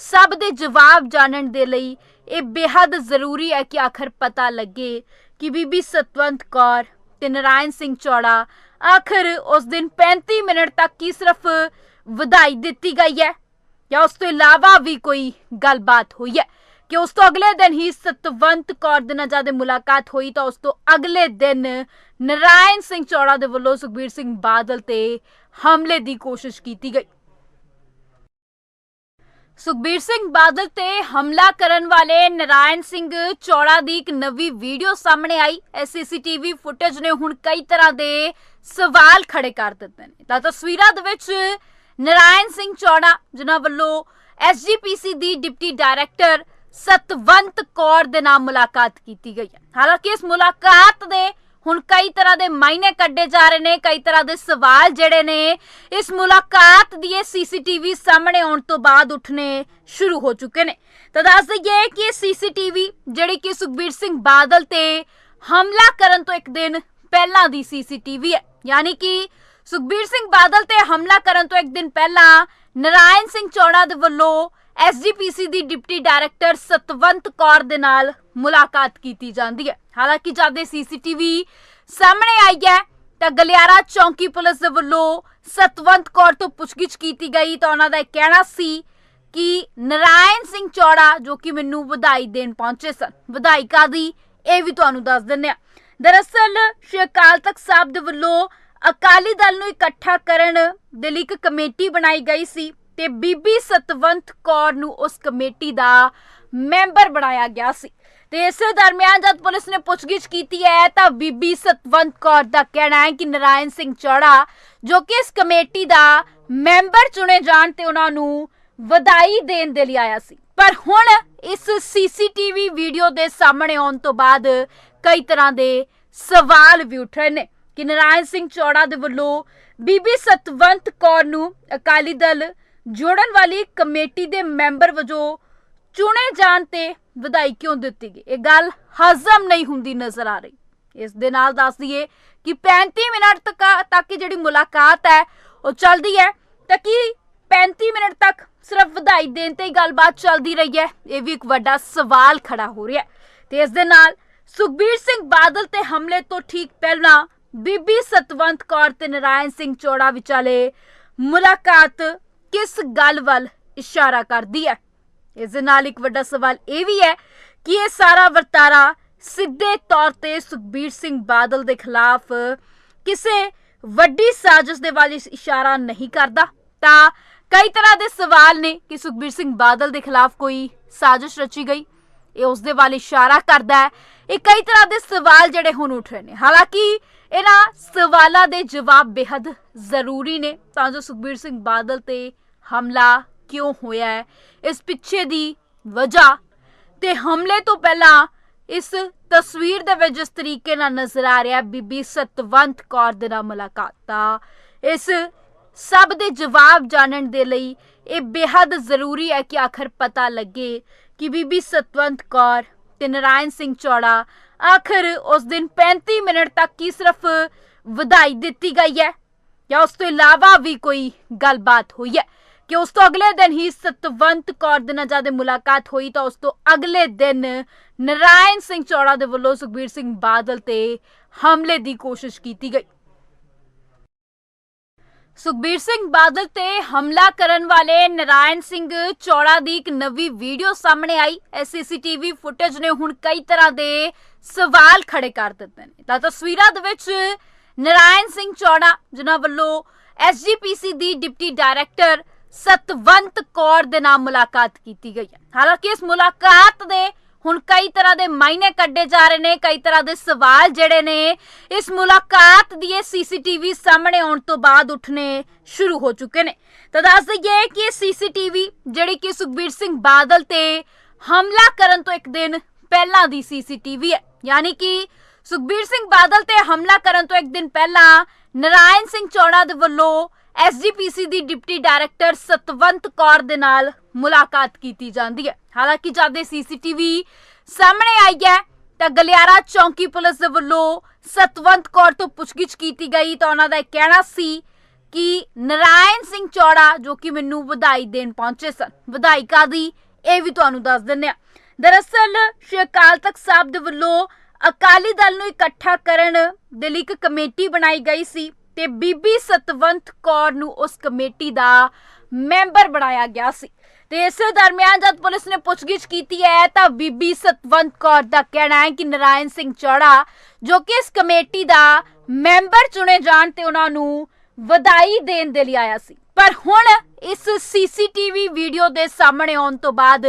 ਸਭ ਦੇ ਜਵਾਬ ਜਾਣਨ ਦੇ ਲਈ ਇਹ ਬੇहद ਜ਼ਰੂਰੀ ਹੈ ਕਿ ਆਖਰ ਪਤਾ ਲੱਗੇ ਕਿ ਬੀਬੀ ਸਤਵੰਤ ਕੌਰ ਤੇ ਨਰਾਇਣ ਸਿੰਘ ਚੌੜਾ ਆਖਰ ਉਸ ਦਿਨ 35 ਮਿੰਟ ਤੱਕ ਕੀ ਸਿਰਫ ਵਧਾਈ ਦਿੱਤੀ ਗਈ ਹੈ ਜਾਂ ਉਸ ਤੋਂ ਇਲਾਵਾ ਵੀ ਕੋਈ ਗੱਲਬਾਤ ਹੋਈ ਹੈ ਕਿ ਉਸ ਤੋਂ ਅਗਲੇ ਦਿਨ ਹੀ ਸਤਵੰਤ ਕੌਰ ਦੇ ਨਾਲ ਜਦ ਮੁਲਾਕਾਤ ਹੋਈ ਤਾਂ ਉਸ ਤੋਂ ਅਗਲੇ ਦਿਨ ਨਰਾਇਣ ਸਿੰਘ ਚੌੜਾ ਦੇ ਵੱਲੋਂ ਸੁਖਬੀਰ ਸਿੰਘ ਬਾਦਲ ਤੇ ਹਮਲੇ ਦੀ ਕੋਸ਼ਿਸ਼ ਕੀਤੀ ਗਈ। ਸੁਖਬੀਰ ਸਿੰਘ ਬਾਦਲ ਤੇ ਹਮਲਾ ਕਰਨ ਵਾਲੇ ਨਰਾਇਣ ਸਿੰਘ ਚੌੜਾ ਦੀ ਇੱਕ ਨਵੀਂ ਵੀਡੀਓ ਸਾਹਮਣੇ ਆਈ। ਸੀਸੀਟੀਵੀ ਫੁਟੇਜ ਨੇ ਹੁਣ ਕਈ ਤਰ੍ਹਾਂ ਦੇ ਸਵਾਲ ਖੜੇ ਕਰ ਦਿੱਤੇ ਨੇ। ਤਾਂ ਤਸਵੀਰਾਂ ਦੇ ਵਿੱਚ ਨਰਾਇਣ ਸਿੰਘ ਚੌੜਾ, ਜਿਨ੍ਹਾਂ ਵੱਲੋਂ ਐਸਜੀਪੀਸੀ ਦੀ ਡਿਪਟੀ ਡਾਇਰੈਕਟਰ ਸਤਵੰਤ ਕੌਰ ਦੇ ਨਾਲ ਮੁਲਾਕਾਤ ਕੀਤੀ ਗਈ ਹੈ। ਹਾਲਾਂਕਿ ਇਸ ਮੁਲਾਕਾਤ ਦੇ ਹੁਣ ਕਈ ਤਰ੍ਹਾਂ ਦੇ ਮਾਇਨੇ ਕੱਢੇ ਜਾ ਰਹੇ ਨੇ, ਕਈ ਤਰ੍ਹਾਂ ਦੇ ਸਵਾਲ ਜਿਹੜੇ ਨੇ, ਇਸ ਮੁਲਾਕਾਤ ਦੀ ਇਹ ਸੀਸੀਟੀਵੀ ਸਾਹਮਣੇ ਆਉਣ ਤੋਂ ਬਾਅਦ ਉੱਠਣੇ ਸ਼ੁਰੂ ਹੋ ਚੁੱਕੇ ਨੇ। ਤਾਂ ਦੱਸ ਦਈਏ ਕਿ ਇਹ ਸੀਸੀਟੀਵੀ ਜਿਹੜੀ ਕਿ ਸੁਖਬੀਰ ਸਿੰਘ ਬਾਦਲ ਤੇ ਹਮਲਾ ਕਰਨ ਤੋਂ ਇੱਕ ਦਿਨ ਪਹਿਲਾਂ ਦੀ ਸੀਸੀਟੀਵੀ ਹੈ। ਯਾਨੀ ਕਿ ਸੁਖਬੀਰ ਸਿੰਘ ਬਾਦਲ ਤੇ ਹਮਲਾ ਕਰਨ ਤੋਂ ਇੱਕ ਦਿਨ ਪਹਿਲਾਂ ਨਰਾਇਣ ਸਿੰਘ ਚੌੜਾ ਦੇ ਵੱਲੋਂ ਐਸਜੀਪੀਸੀ ਦੀ ਡਿਪਟੀ ਡਾਇਰੈਕਟਰ ਸਤਵੰਤ ਕੌਰ ਦੇ ਨਾਲ ਮੁਲਾਕਾਤ ਕੀਤੀ ਜਾਂਦੀ ਹੈ। ਹਾਲਾਂਕਿ ਜਦ ਇਹ ਸੀਸੀਟੀਵੀ ਸਾਹਮਣੇ ਆਈ ਹੈ, ਤਾਂ ਗਲਿਆਰਾ ਚੌਂਕੀ ਪੁਲਿਸ ਦੇ ਵੱਲੋਂ ਸਤਵੰਤ ਕੌਰ ਤੋਂ ਪੁੱਛਗਿੱਛ ਕੀਤੀ ਗਈ, ਤਾਂ ਉਹਨਾਂ ਦਾ ਇਹ ਕਹਿਣਾ ਸੀ ਕਿ ਨਰਾਇਣ ਸਿੰਘ ਚੌੜਾ, ਜੋ ਕਿ ਮੈਨੂੰ ਵਧਾਈ ਦੇਣ ਪਹੁੰਚੇ ਸਨ। ਵਧਾਈ ਕਾਦੀ ਇਹ ਵੀ ਤੁਹਾਨੂੰ ਦੱਸ ਦਿੰਦੇ ਆ ਦਰਅਸਲ, ਸ਼੍ਰੀ ਅਕਾਲ ਤਖਤ ਸਾਹਿਬ ਦੇ ਵੱਲੋਂ ਅਕਾਲੀ ਦਲ ਨੂੰ ਇਕੱਠਾ ਕਰਨ ਦੇ ਲਈ ਇੱਕ ਕਮੇਟੀ ਬਣਾਈ ਗਈ ਸੀ। ਤੇ ਬੀਬੀ ਸਤਵੰਤ ਕੌਰ ਨੂੰ ਉਸ ਕਮੇਟੀ ਦਾ ਮੈਂਬਰ ਬਣਾਇਆ ਗਿਆ ਸੀ। ਤੇ ਇਸੇ ਦਰਮਿਆਨ ਜਦ ਪੁਲਿਸ ਨੇ ਪੁੱਛਗਿੱਛ ਕੀਤੀ ਹੈ, ਤਾਂ ਬੀਬੀ ਸਤਵੰਤ ਕੌਰ ਦਾ ਕਹਿਣਾ ਹੈ ਕਿ ਨਰਾਇਣ ਸਿੰਘ ਚੌੜਾ, ਜੋ ਕਿ ਇਸ ਕਮੇਟੀ ਦਾ ਮੈਂਬਰ ਚੁਣੇ ਜਾਣ ਤੇ ਉਹਨਾਂ ਨੂੰ ਵਧਾਈ ਦੇਣ ਦੇ ਲਈ ਆਇਆ ਸੀ। ਪਰ ਹੁਣ ਇਸ ਸੀਸੀਟੀਵੀ ਵੀਡੀਓ ਦੇ ਸਾਹਮਣੇ ਆਉਣ ਤੋਂ ਬਾਅਦ ਕਈ ਤਰ੍ਹਾਂ ਦੇ ਸਵਾਲ ਵੀ ਉੱਠ ਰਹੇ ਨੇ ਕਿ ਨਰਾਇਣ ਸਿੰਘ ਚੌੜਾ ਦੇ ਵੱਲੋਂ ਬੀਬੀ ਸਤਵੰਤ ਕੌਰ ਨੂੰ ਅਕਾਲੀ ਦਲ ਜੋੜਨ ਵਾਲੀ ਕਮੇਟੀ ਦੇ ਮੈਂਬਰ ਵਜੋਂ ਚੁਣੇ ਜਾਣ ਤੇ ਵਧਾਈ ਕਿਉਂ ਦਿੱਤੀ ਗਈ? ਇਹ ਗੱਲ ਹਜ਼ਮ ਨਹੀਂ ਹੁੰਦੀ ਨਜ਼ਰ ਆ ਰਹੀ। ਇਸ ਦੇ ਨਾਲ ਦੱਸ ਦਈਏ ਕਿ 35 ਮਿੰਟ ਤੱਕ ਜਿਹੜੀ ਮੁਲਾਕਾਤ ਹੈ, ਉਹ ਚੱਲਦੀ ਹੈ ਤਾਂ ਕਿ 35 ਮਿੰਟ ਤੱਕ ਸਿਰਫ ਵਧਾਈ ਦੇਣ ਤੇ ਹੀ ਗੱਲਬਾਤ ਚੱਲਦੀ ਰਹੀ ਹੈ? ਇਹ ਵੀ ਇੱਕ ਵੱਡਾ ਸਵਾਲ ਖੜਾ ਹੋ ਰਿਹਾ ਹੈ। ਤੇ ਇਸ ਦੇ ਨਾਲ ਸੁਖਬੀਰ ਸਿੰਘ ਬਾਦਲ ਤੇ ਹਮਲੇ ਤੋਂ ਠੀਕ ਪਹਿਲਾਂ ਬੀਬੀ ਸਤਵੰਤ ਕੌਰ ਤੇ ਨਰਾਇਣ ਸਿੰਘ ਚੌੜਾ ਵਿਚਾਲੇ ਮੁਲਾਕਾਤ ਕਿਸ ਗੱਲ ਵੱਲ ਇਸ਼ਾਰਾ ਕਰਦੀ ਹੈ ਇਸ ਦੇ ਨਾਲ ਇੱਕ ਵੱਡਾ ਸਵਾਲ ਇਹ ਵੀ ਹੈ ਕਿ ਇਹ ਸਾਰਾ ਵਰਤਾਰਾ ਸਿੱਧੇ ਤੌਰ ਤੇ ਸੁਖਬੀਰ ਸਿੰਘ ਬਾਦਲ ਦੇ ਖਿਲਾਫ ਕਿਸੇ ਵੱਡੀ ਸਾਜ਼ਿਸ਼ ਦੇ ਵੱਲ ਇਸ਼ਾਰਾ ਨਹੀਂ ਕਰਦਾ। ਤਾਂ ਕਈ ਤਰ੍ਹਾਂ ਦੇ ਸਵਾਲ ਨੇ ਕਿ ਸੁਖਬੀਰ ਸਿੰਘ ਬਾਦਲ ਦੇ ਖਿਲਾਫ ਕੋਈ ਸਾਜ਼ਿਸ਼ ਰਚੀ ਗਈ। ਇਹ ਉਸ ਦੇ ਵੱਲ ਇਸ਼ਾਰਾ ਕਰਦਾ ਹੈ ਇਹ ਕਈ ਤਰ੍ਹਾਂ ਦੇ ਸਵਾਲ ਜਿਹੜੇ ਹੁਣ ਉੱਠ ਰਹੇ ਨੇ। ਹਾਲਾਂਕਿ ਇਹਨਾਂ ਸਵਾਲਾਂ ਦੇ ਜਵਾਬ ਬੇहद ਜ਼ਰੂਰੀ ਨੇ। ਤਾਂ ਜੋ ਸੁਖਬੀਰ ਸਿੰਘ ਬਾਦਲ ਤੇ ਹਮਲਾ ਕਿਉਂ ਹੋਇਆ ਹੈ? ਇਸ ਪਿੱਛੇ ਦੀ ਵਜ੍ਹਾ ਤੇ ਹਮਲੇ ਤੋਂ ਪਹਿਲਾਂ ਇਸ ਤਸਵੀਰ ਦੇ ਵਿੱਚ ਜਿਸ ਤਰੀਕੇ ਨਾਲ ਨਜ਼ਰ ਆ ਰਿਹਾ ਬੀਬੀ ਸਤਵੰਤ ਕੌਰ ਦੇ ਨਾਲ ਮੁਲਾਕਾਤ। ਦਾ ਇਸ ਸਭ ਦੇ ਜਵਾਬ ਜਾਣਨ ਦੇ ਲਈ ਇਹ ਬੇहद ਜ਼ਰੂਰੀ ਹੈ ਕਿ ਆਖਰ ਪਤਾ ਲੱਗੇ ਕਿ ਬੀਬੀ ਸਤਵੰਤ ਕੌਰ ਤੇ ਨਰਾਇਣ ਸਿੰਘ ਚੌੜਾ ਆਖਰ ਉਸ ਦਿਨ 35 ਮਿੰਟ ਤੱਕ ਕੀ ਸਿਰਫ ਵਧਾਈ ਦਿੱਤੀ ਗਈ ਹੈ। ਜਾਂ ਉਸ ਤੋਂ ਇਲਾਵਾ ਵੀ ਕੋਈ ਗੱਲਬਾਤ ਹੋਈ ਹੈ ਕਿ ਉਸ ਤੋਂ ਅਗਲੇ ਦਿਨ ਹੀ ਸਤਵੰਤ ਕੌਰ ਦੇ ਨਾਲ ਜਦ ਮੁਲਾਕਾਤ ਹੋਈ ਤਾਂ ਉਸ ਤੋਂ ਅਗਲੇ ਦਿਨ ਨਰਾਇਣ ਸਿੰਘ ਚੌੜਾ ਦੇ ਵੱਲੋਂ ਸੁਖਬੀਰ ਸਿੰਘ ਬਾਦਲ ਤੇ ਹਮਲੇ ਦੀ ਕੋਸ਼ਿਸ਼ ਕੀਤੀ ਗਈ। ਸੁਖਬੀਰ ਸਿੰਘ ਬਾਦਲ ਤੇ ਹਮਲਾ ਕਰਨ ਵਾਲੇ ਨਰਾਇਣ ਸਿੰਘ ਚੌੜਾ ਦੀ ਇੱਕ ਨਵੀਂ ਵੀਡੀਓ ਸਾਹਮਣੇ ਆਈ। ਸੀਸੀਟੀਵੀ ਫੁਟੇਜ ਨੇ ਹੁਣ ਕਈ ਤਰ੍ਹਾਂ ਦੇ ਸਵਾਲ ਖੜੇ ਕਰ ਦਿੱਤੇ ਨੇ। ਤਾਂ ਤਸਵੀਰਾਂ ਦੇ ਵਿੱਚ ਨਰਾਇਣ ਸਿੰਘ ਚੌੜਾ, ਜਿਨ੍ਹਾਂ ਵੱਲੋਂ ਐਸਜੀਪੀਸੀ ਦੀ ਡਿਪਟੀ ਡਾਇਰੈਕਟਰ ਸਤਵੰਤ ਕੌਰ ਦੇ ਨਾਲ ਮੁਲਾਕਾਤ ਕੀਤੀ ਗਈ ਹੈ। ਹਾਲਾਂਕਿ ਇਸ ਮੁਲਾਕਾਤ ਦੇ ਹੁਣ ਕਈ ਤਰ੍ਹਾਂ ਦੇ ਮਾਇਨੇ ਕੱਢੇ ਜਾ ਰਹੇ ਨੇ, ਕਈ ਤਰ੍ਹਾਂ ਦੇ ਸਵਾਲ ਜਿਹੜੇ ਨੇ, ਇਸ ਮੁਲਾਕਾਤ ਦੀ ਇਹ ਸੀਸੀਟੀਵੀ ਸਾਹਮਣੇ ਆਉਣ ਤੋਂ ਬਾਅਦ ਉੱਠਣੇ ਸ਼ੁਰੂ ਹੋ ਚੁੱਕੇ ਨੇ। ਤਾਂ ਦੱਸ ਦਈਏ ਕਿ ਇਹ ਸੀਸੀਟੀਵੀ ਜਿਹੜੀ ਕਿ ਸੁਖਬੀਰ ਸਿੰਘ ਬਾਦਲ ਤੇ ਹਮਲਾ ਕਰਨ ਤੋਂ ਇੱਕ ਦਿਨ ਪਹਿਲਾਂ ਦੀ ਸੀਸੀਟੀਵੀ ਹੈ। ਯਾਨੀ ਕਿ ਸੁਖਬੀਰ ਸਿੰਘ ਬਾਦਲ ਤੇ ਹਮਲਾ ਕਰਨ ਤੋਂ ਇੱਕ ਦਿਨ ਪਹਿਲਾਂ ਨਰਾਇਣ ਸਿੰਘ ਚੌੜਾ ਦੇ ਵੱਲੋਂ ਐਸਜੀਪੀਸੀ ਦੀ ਡਿਪਟੀ ਡਾਇਰੈਕਟਰ ਸਤਵੰਤ ਕੌਰ ਦੇ ਨਾਲ ਮੁਲਾਕਾਤ ਕੀਤੀ ਜਾਂਦੀ ਹੈ। ਹਾਲਾਂਕਿ ਜਦ ਇਹ ਸੀਸੀਟੀਵੀ ਸਾਹਮਣੇ ਆਈ ਹੈ, ਤਾਂ ਗਲਿਆਰਾ ਚੌਂਕੀ ਪੁਲਿਸ ਦੇ ਵੱਲੋਂ ਸਤਵੰਤ ਕੌਰ ਤੋਂ ਪੁੱਛਗਿੱਛ ਕੀਤੀ ਗਈ, ਤਾਂ ਉਹਨਾਂ ਦਾ ਇਹ ਕਹਿਣਾ ਸੀ ਕਿ ਨਰਾਇਣ ਸਿੰਘ ਚੌੜਾ, ਜੋ ਕਿ ਮੈਨੂੰ ਵਧਾਈ ਦੇਣ ਪਹੁੰਚੇ ਸਨ। ਵਧਾਈ ਕਾਦੀ ਇਹ ਵੀ ਤੁਹਾਨੂੰ ਦੱਸ ਦਿੰਦੇ ਆ ਦਰਅਸਲ, ਸ਼੍ਰੀ ਅਕਾਲ ਤਖਤ ਸਾਹਿਬ ਦੇ ਵੱਲੋਂ ਅਕਾਲੀ ਦਲ ਨੂੰ ਇਕੱਠਾ ਕਰਨ ਦੇ ਲਈ ਇੱਕ ਕਮੇਟੀ ਬਣਾਈ ਗਈ ਸੀ। ਤੇ ਬੀਬੀ ਸਤਵੰਤ ਕੌਰ ਨੂੰ ਉਸ ਕਮੇਟੀ ਦਾ ਮੈਂਬਰ ਬਣਾਇਆ ਗਿਆ ਸੀ। ਤੇ ਇਸੇ ਦਰਮਿਆਨ ਜਦ ਪੁਲਿਸ ਨੇ ਪੁੱਛਗਿੱਛ ਕੀਤੀ ਹੈ, ਤਾਂ ਬੀਬੀ ਸਤਵੰਤ ਕੌਰ ਦਾ ਕਹਿਣਾ ਹੈ ਕਿ ਨਰਾਇਣ ਸਿੰਘ ਚੌੜਾ, ਜੋ ਕਿ ਇਸ ਕਮੇਟੀ ਦਾ ਮੈਂਬਰ ਚੁਣੇ ਜਾਣ ਤੇ ਉਹਨਾਂ ਨੂੰ ਵਧਾਈ ਦੇਣ ਦੇ ਲਈ ਆਇਆ ਸੀ। ਪਰ ਹੁਣ ਇਸ ਸੀਸੀਟੀਵੀ ਵੀਡੀਓ ਦੇ ਸਾਹਮਣੇ ਆਉਣ ਤੋਂ ਬਾਅਦ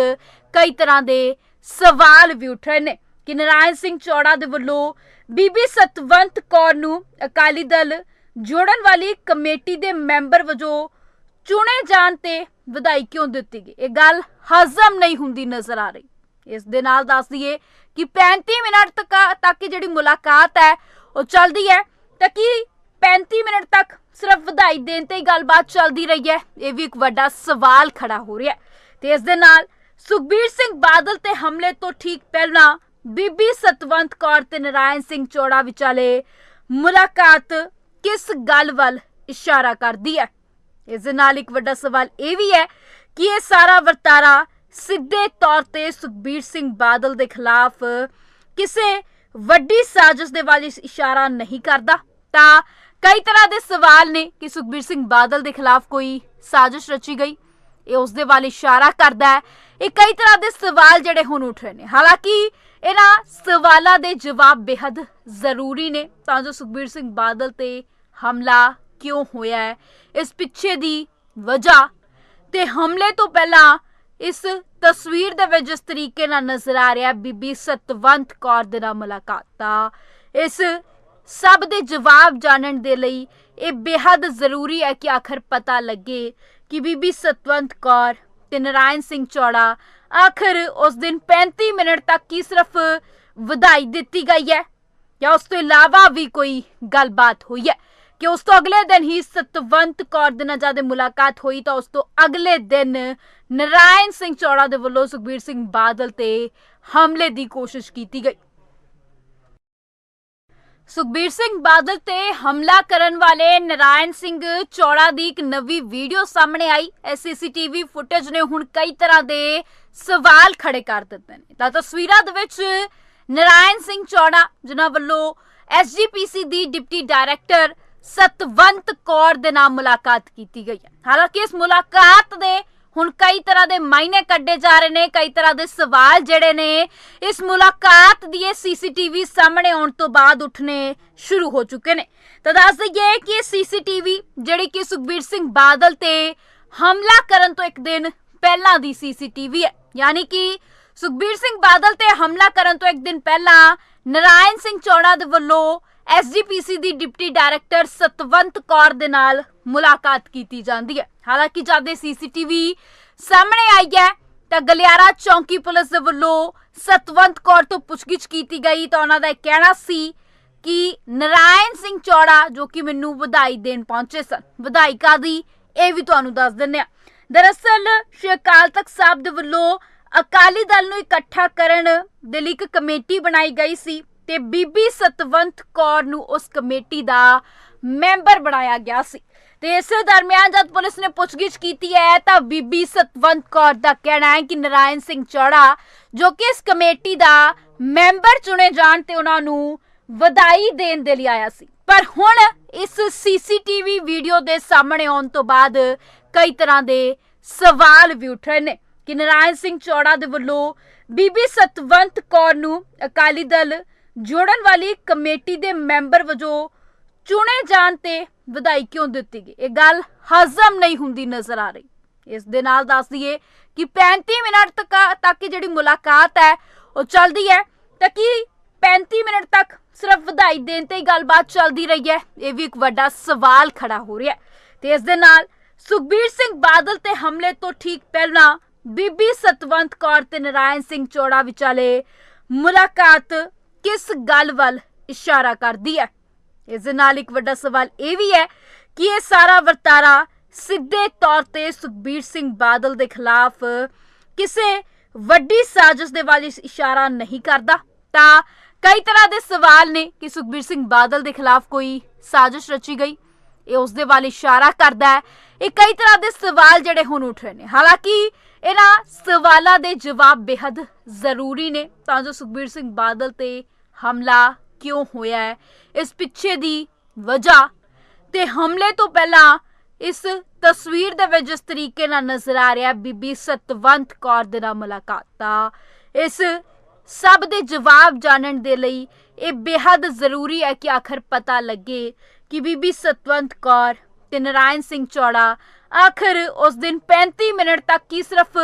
ਕਈ ਤਰ੍ਹਾਂ ਦੇ ਸਵਾਲ ਵੀ ਉੱਠ ਰਹੇ ਨੇ ਕਿ ਨਰਾਇਣ ਸਿੰਘ ਚੌੜਾ ਦੇ ਵੱਲੋਂ ਬੀਬੀ ਸਤਵੰਤ ਕੌਰ ਨੂੰ ਅਕਾਲੀ ਦਲ ਜੋੜਨ ਵਾਲੀ ਕਮੇਟੀ ਦੇ ਮੈਂਬਰ ਵਜੋਂ ਚੁਣੇ ਜਾਣ ਤੇ ਵਧਾਈ ਕਿਉਂ ਦਿੱਤੀ ਗਈ? ਇਹ ਗੱਲ ਹਜ਼ਮ ਨਹੀਂ ਹੁੰਦੀ ਨਜ਼ਰ ਆ ਰਹੀ। ਇਸ ਦੇ ਨਾਲ ਦੱਸ ਦਈਏ ਕਿ 35 ਮਿੰਟ ਤੱਕ ਤੱਕ ਜਿਹੜੀ ਮੁਲਾਕਾਤ ਹੈ, ਉਹ ਚੱਲਦੀ ਹੈ। ਤਾਂ ਕਿ 35 ਮਿੰਟ ਤੱਕ ਸਿਰਫ ਵਧਾਈ ਦੇਣ ਤੇ ਹੀ ਗੱਲਬਾਤ ਚੱਲਦੀ ਰਹੀ ਹੈ? ਇਹ ਵੀ ਇੱਕ ਵੱਡਾ ਸਵਾਲ ਖੜਾ ਹੋ ਰਿਹਾ ਹੈ। ਤੇ ਇਸ ਦੇ ਨਾਲ ਸੁਖਬੀਰ ਸਿੰਘ ਬਾਦਲ ਤੇ ਹਮਲੇ ਤੋਂ ਠੀਕ ਪਹਿਲਾਂ ਬੀਬੀ ਸਤਵੰਤ ਕੌਰ ਤੇ ਨਰਾਇਣ ਸਿੰਘ ਚੋੜਾ ਵਿਚਾਲੇ ਮੁਲਾਕਾਤ ਕਿਸ ਗੱਲ ਵੱਲ ਇਸ਼ਾਰਾ ਕਰਦੀ ਹੈ ਇਸ ਦੇ ਨਾਲ ਇੱਕ ਵੱਡਾ ਸਵਾਲ ਇਹ ਵੀ ਹੈ ਕਿ ਇਹ ਸਾਰਾ ਵਰਤਾਰਾ ਸਿੱਧੇ ਤੌਰ ਤੇ ਸੁਖਬੀਰ ਸਿੰਘ ਬਾਦਲ ਦੇ ਖਿਲਾਫ ਕਿਸੇ ਵੱਡੀ ਸਾਜ਼ਿਸ਼ ਦੇ ਵੱਲ ਇਸ਼ਾਰਾ ਨਹੀਂ ਕਰਦਾ। ਤਾਂ ਕਈ ਤਰ੍ਹਾਂ ਦੇ ਸਵਾਲ ਨੇ ਕਿ ਸੁਖਬੀਰ ਸਿੰਘ ਬਾਦਲ ਦੇ ਖਿਲਾਫ ਕੋਈ ਸਾਜ਼ਿਸ਼ ਰਚੀ ਗਈ। ਇਹ ਉਸ ਦੇ ਵੱਲ ਇਸ਼ਾਰਾ ਕਰਦਾ ਹੈ ਇਹ ਕਈ ਤਰ੍ਹਾਂ ਦੇ ਸਵਾਲ ਜਿਹੜੇ ਹੁਣ ਉੱਠ ਰਹੇ ਨੇ। ਹਾਲਾਂਕਿ ਇਹਨਾਂ ਸਵਾਲਾਂ ਦੇ ਜਵਾਬ ਬੇहद ਜ਼ਰੂਰੀ ਨੇ। ਤਾਂ ਜੋ ਸੁਖਬੀਰ ਸਿੰਘ ਬਾਦਲ ਤੇ ਹਮਲਾ ਕਿਉਂ ਹੋਇਆ ਹੈ, ਇਸ ਪਿੱਛੇ ਦੀ ਵਜ੍ਹਾ ਤੇ ਹਮਲੇ ਤੋਂ ਪਹਿਲਾਂ ਇਸ ਤਸਵੀਰ ਦੇ ਵਿੱਚ ਜਿਸ ਤਰੀਕੇ ਨਾਲ ਨਜ਼ਰ ਆ ਰਿਹਾ ਬੀਬੀ ਸਤਵੰਤ ਕੌਰ ਦੇ ਨਾਲ ਮੁਲਾਕਾਤ ਤਾਂ ਇਸ ਸਭ ਦੇ ਜਵਾਬ ਜਾਣਨ ਦੇ ਲਈ ਇਹ ਬੇहद ਜ਼ਰੂਰੀ ਹੈ ਕਿ ਆਖਰ ਪਤਾ ਲੱਗੇ ਕਿ ਬੀਬੀ ਸਤਵੰਤ ਕੌਰ ਤੇ ਨਰਾਇਣ ਸਿੰਘ ਚੌੜਾ, ਆਖਰ ਉਸ ਦਿਨ 35 ਮਿੰਟ ਤੱਕ ਕੀ ਸਿਰਫ ਵਧਾਈ ਦਿੱਤੀ ਗਈ ਹੈ। ਜਾਂ ਉਸ ਤੋਂ ਇਲਾਵਾ ਵੀ ਕੋਈ ਗੱਲਬਾਤ ਹੋਈ ਹੈ ਕਿ ਉਸ ਤੋਂ ਅਗਲੇ ਦਿਨ ਹੀ ਸਤਵੰਤ ਕੌਰ ਦੇ ਨਾਲ ਜਦ ਮੁਲਾਕਾਤ ਹੋਈ ਤਾਂ ਉਸ ਤੋਂ ਅਗਲੇ ਦਿਨ ਨਰਾਇਣ ਸਿੰਘ ਚੌੜਾ ਦੇ ਵੱਲੋਂ ਸੁਖਬੀਰ ਸਿੰਘ ਬਾਦਲ ਤੇ ਹਮਲੇ ਦੀ ਕੋਸ਼ਿਸ਼ ਕੀਤੀ ਗਈ। ਸੁਖਬੀਰ ਸਿੰਘ ਬਾਦਲ ਤੇ ਹਮਲਾ ਕਰਨ ਵਾਲੇ ਨਰਾਇਣ ਸਿੰਘ ਚੌੜਾ ਦੀ ਇੱਕ ਨਵੀਂ ਵੀਡੀਓ ਸਾਹਮਣੇ ਆਈ। ਸੀਸੀਟੀਵੀ ਫੁਟੇਜ ਨੇ ਹੁਣ ਕਈ ਤਰ੍ਹਾਂ ਦੇ ਸਵਾਲ ਖੜੇ ਕਰ ਦਿੱਤੇ ਨੇ। ਤਾਂ ਤਸਵੀਰਾਂ ਦੇ ਵਿੱਚ ਨਰਾਇਣ ਸਿੰਘ ਚੌੜਾ, ਜਿਨ੍ਹਾਂ ਵੱਲੋਂ ਐਸਜੀਪੀਸੀ ਦੀ ਡਿਪਟੀ ਡਾਇਰੈਕਟਰ ਸਤਵੰਤ ਕੌਰ ਦੇ ਨਾਲ ਮੁਲਾਕਾਤ ਕੀਤੀ ਗਈ ਹੈ। ਹਾਲਾਂਕਿ ਇਸ ਮੁਲਾਕਾਤ ਦੇ ਹੁਣ ਕਈ ਤਰ੍ਹਾਂ ਦੇ ਮਾਇਨੇ ਕੱਢੇ ਜਾ ਰਹੇ ਨੇ, ਕਈ ਤਰ੍ਹਾਂ ਦੇ ਸਵਾਲ ਜਿਹੜੇ ਨੇ, ਇਸ ਮੁਲਾਕਾਤ ਦੀ ਇਹ ਸੀਸੀਟੀਵੀ ਸਾਹਮਣੇ ਆਉਣ ਤੋਂ ਬਾਅਦ ਉੱਠਣੇ ਸ਼ੁਰੂ ਹੋ ਚੁੱਕੇ ਨੇ। ਤਾਂ ਦੱਸ ਦਈਏ ਕਿ ਇਹ ਸੀਸੀਟੀਵੀ ਜਿਹੜੀ ਕਿ ਸੁਖਬੀਰ ਸਿੰਘ ਬਾਦਲ ਤੇ ਹਮਲਾ ਕਰਨ ਤੋਂ ਇੱਕ ਦਿਨ ਪਹਿਲਾਂ ਦੀ ਸੀਸੀਟੀਵੀ ਹੈ। ਯਾਨੀ ਕਿ ਸੁਖਬੀਰ ਸਿੰਘ ਬਾਦਲ ਤੇ ਹਮਲਾ ਕਰਨ ਤੋਂ ਇੱਕ ਦਿਨ ਪਹਿਲਾਂ ਨਰਾਇਣ ਸਿੰਘ ਚੌੜਾ ਦੇ ਵੱਲੋਂ ਐਸਜੀਪੀਸੀ ਦੀ ਡਿਪਟੀ ਡਾਇਰੈਕਟਰ ਸਤਵੰਤ ਕੌਰ ਦੇ ਨਾਲ ਮੁਲਾਕਾਤ ਕੀਤੀ ਜਾਂਦੀ ਹੈ। ਹਾਲਾਂਕਿ ਜਦ ਇਹ ਸੀਸੀਟੀਵੀ ਸਾਹਮਣੇ ਆਈ ਹੈ, ਤਾਂ ਗਲਿਆਰਾ ਚੌਂਕੀ ਪੁਲਿਸ ਦੇ ਵੱਲੋਂ ਸਤਵੰਤ ਕੌਰ ਤੋਂ ਪੁੱਛਗਿੱਛ ਕੀਤੀ ਗਈ, ਤਾਂ ਉਹਨਾਂ ਦਾ ਇਹ ਕਹਿਣਾ ਸੀ ਕਿ ਨਰਾਇਣ ਸਿੰਘ ਚੌੜਾ, ਜੋ ਕਿ ਮੈਨੂੰ ਵਧਾਈ ਦੇਣ ਪਹੁੰਚੇ ਸਨ। ਵਧਾਈ ਕਾਦੀ ਇਹ ਵੀ ਤੁਹਾਨੂੰ ਦੱਸ ਦਿੰਦੇ ਆ ਦਰਅਸਲ, ਸ਼੍ਰੀ ਅਕਾਲ ਤਖਤ ਸਾਹਿਬ ਦੇ ਵੱਲੋਂ ਅਕਾਲੀ ਦਲ ਨੂੰ ਇਕੱਠਾ ਕਰਨ ਦੇ ਲਈ ਇੱਕ ਕਮੇਟੀ ਬਣਾਈ ਗਈ ਸੀ। ਤੇ ਬੀਬੀ ਸਤਵੰਤ ਕੌਰ ਨੂੰ ਉਸ ਕਮੇਟੀ ਦਾ ਮੈਂਬਰ ਬਣਾਇਆ ਗਿਆ ਸੀ। ਤੇ ਇਸੇ ਦਰਮਿਆਨ ਜਦ ਪੁਲਿਸ ਨੇ ਪੁੱਛਗਿੱਛ ਕੀਤੀ ਹੈ, ਤਾਂ ਬੀਬੀ ਸਤਵੰਤ ਕੌਰ ਦਾ ਕਹਿਣਾ ਹੈ ਕਿ ਨਰਾਇਣ ਸਿੰਘ ਚੌੜਾ, ਜੋ ਕਿ ਇਸ ਕਮੇਟੀ ਦਾ ਮੈਂਬਰ ਚੁਣੇ ਜਾਣ ਤੇ ਉਹਨਾਂ ਨੂੰ ਵਧਾਈ ਦੇਣ ਦੇ ਲਈ ਆਇਆ ਸੀ। ਪਰ ਹੁਣ ਇਸ ਸੀਸੀਟੀਵੀ ਵੀਡੀਓ ਦੇ ਸਾਹਮਣੇ ਆਉਣ ਤੋਂ ਬਾਅਦ ਕਈ ਤਰ੍ਹਾਂ ਦੇ ਸਵਾਲ ਵੀ ਉੱਠ ਰਹੇ ਨੇ ਕਿ ਨਰਾਇਣ ਸਿੰਘ ਚੌੜਾ ਦੇ ਵੱਲੋਂ ਬੀਬੀ ਸਤਵੰਤ ਕੌਰ ਨੂੰ ਅਕਾਲੀ ਦਲ ਜੋੜਨ ਵਾਲੀ ਕਮੇਟੀ ਦੇ ਮੈਂਬਰ ਵਜੋਂ ਚੁਣੇ ਜਾਣ ਤੇ ਵਧਾਈ ਕਿਉਂ ਦਿੱਤੀ ਗਈ? ਇਹ ਗੱਲ ਹਜ਼ਮ ਨਹੀਂ ਹੁੰਦੀ ਨਜ਼ਰ ਆ ਰਹੀ। ਇਸ ਦੇ ਨਾਲ ਦੱਸ ਦਈਏ ਕਿ 35 ਮਿੰਟ ਤੱਕ ਜਿਹੜੀ ਮੁਲਾਕਾਤ ਹੈ, ਉਹ ਚੱਲਦੀ ਹੈ। ਤਾਂ ਕਿ 35 ਮਿੰਟ ਤੱਕ ਸਿਰਫ ਵਧਾਈ ਦੇਣ ਤੇ ਹੀ ਗੱਲਬਾਤ ਚੱਲਦੀ ਰਹੀ ਹੈ? ਇਹ ਵੀ ਇੱਕ ਵੱਡਾ ਸਵਾਲ ਖੜਾ ਹੋ ਰਿਹਾ ਹੈ। ਤੇ ਇਸ ਦੇ ਨਾਲ ਸੁਖਬੀਰ ਸਿੰਘ ਬਾਦਲ ਤੇ ਹਮਲੇ ਤੋਂ ਠੀਕ ਪਹਿਲਾਂ ਬੀਬੀ ਸਤਵੰਤ ਕੌਰ ਤੇ ਨਰਾਇਣ ਸਿੰਘ ਚੋੜਾ ਵਿਚਾਲੇ ਮੁਲਾਕਾਤ ਕਿਸ ਗੱਲ ਵੱਲ ਇਸ਼ਾਰਾ ਕਰਦੀ ਹੈ ਇਸ ਦੇ ਨਾਲ ਇੱਕ ਵੱਡਾ ਸਵਾਲ ਇਹ ਵੀ ਹੈ ਕਿ ਇਹ ਸਾਰਾ ਵਰਤਾਰਾ ਸਿੱਧੇ ਤੌਰ ਤੇ ਸੁਖਬੀਰ ਸਿੰਘ ਬਾਦਲ ਦੇ ਖਿਲਾਫ ਕਿਸੇ ਵੱਡੀ ਸਾਜ਼ਿਸ਼ ਦੇ ਵੱਲ ਇਸ਼ਾਰਾ ਨਹੀਂ ਕਰਦਾ। ਤਾਂ ਕਈ ਤਰ੍ਹਾਂ ਦੇ ਸਵਾਲ ਨੇ ਕਿ ਸੁਖਬੀਰ ਸਿੰਘ ਬਾਦਲ ਦੇ ਖਿਲਾਫ ਕੋਈ ਸਾਜ਼ਿਸ਼ ਰਚੀ ਗਈ। ਇਹ ਉਸ ਦੇ ਵੱਲ ਇਸ਼ਾਰਾ ਕਰਦਾ ਹੈ ਇਹ ਕਈ ਤਰ੍ਹਾਂ ਦੇ ਸਵਾਲ ਜਿਹੜੇ ਹੁਣ ਉੱਠ ਰਹੇ ਨੇ। ਹਾਲਾਂਕਿ ਇਹਨਾਂ ਸਵਾਲਾਂ ਦੇ ਜਵਾਬ ਬੇहद ਜ਼ਰੂਰੀ ਨੇ। ਤਾਂ ਜੋ ਸੁਖਬੀਰ ਸਿੰਘ ਬਾਦਲ ਤੇ ਹਮਲਾ ਕਿਉਂ ਹੋਇਆ ਹੈ? ਇਸ ਪਿੱਛੇ ਦੀ ਵਜ੍ਹਾ ਤੇ ਹਮਲੇ ਤੋਂ ਪਹਿਲਾਂ ਇਸ ਤਸਵੀਰ ਦੇ ਵਿੱਚ ਜਿਸ ਤਰੀਕੇ ਨਾਲ ਨਜ਼ਰ ਆ ਰਿਹਾ ਬੀਬੀ ਸਤਵੰਤ ਕੌਰ ਦੇ ਨਾਲ ਮੁਲਾਕਾਤ। ਦਾ ਇਸ ਸਭ ਦੇ ਜਵਾਬ ਜਾਣਨ ਦੇ ਲਈ ਇਹ ਬੇहद ਜ਼ਰੂਰੀ ਹੈ ਕਿ ਆਖਰ ਪਤਾ ਲੱਗੇ ਕਿ ਬੀਬੀ ਸਤਵੰਤ ਕੌਰ ਤੇ ਨਰਾਇਣ ਸਿੰਘ ਚੌੜਾ ਆਖਰ ਉਸ ਦਿਨ 35 ਮਿੰਟ ਤੱਕ ਕੀ ਸਿਰਫ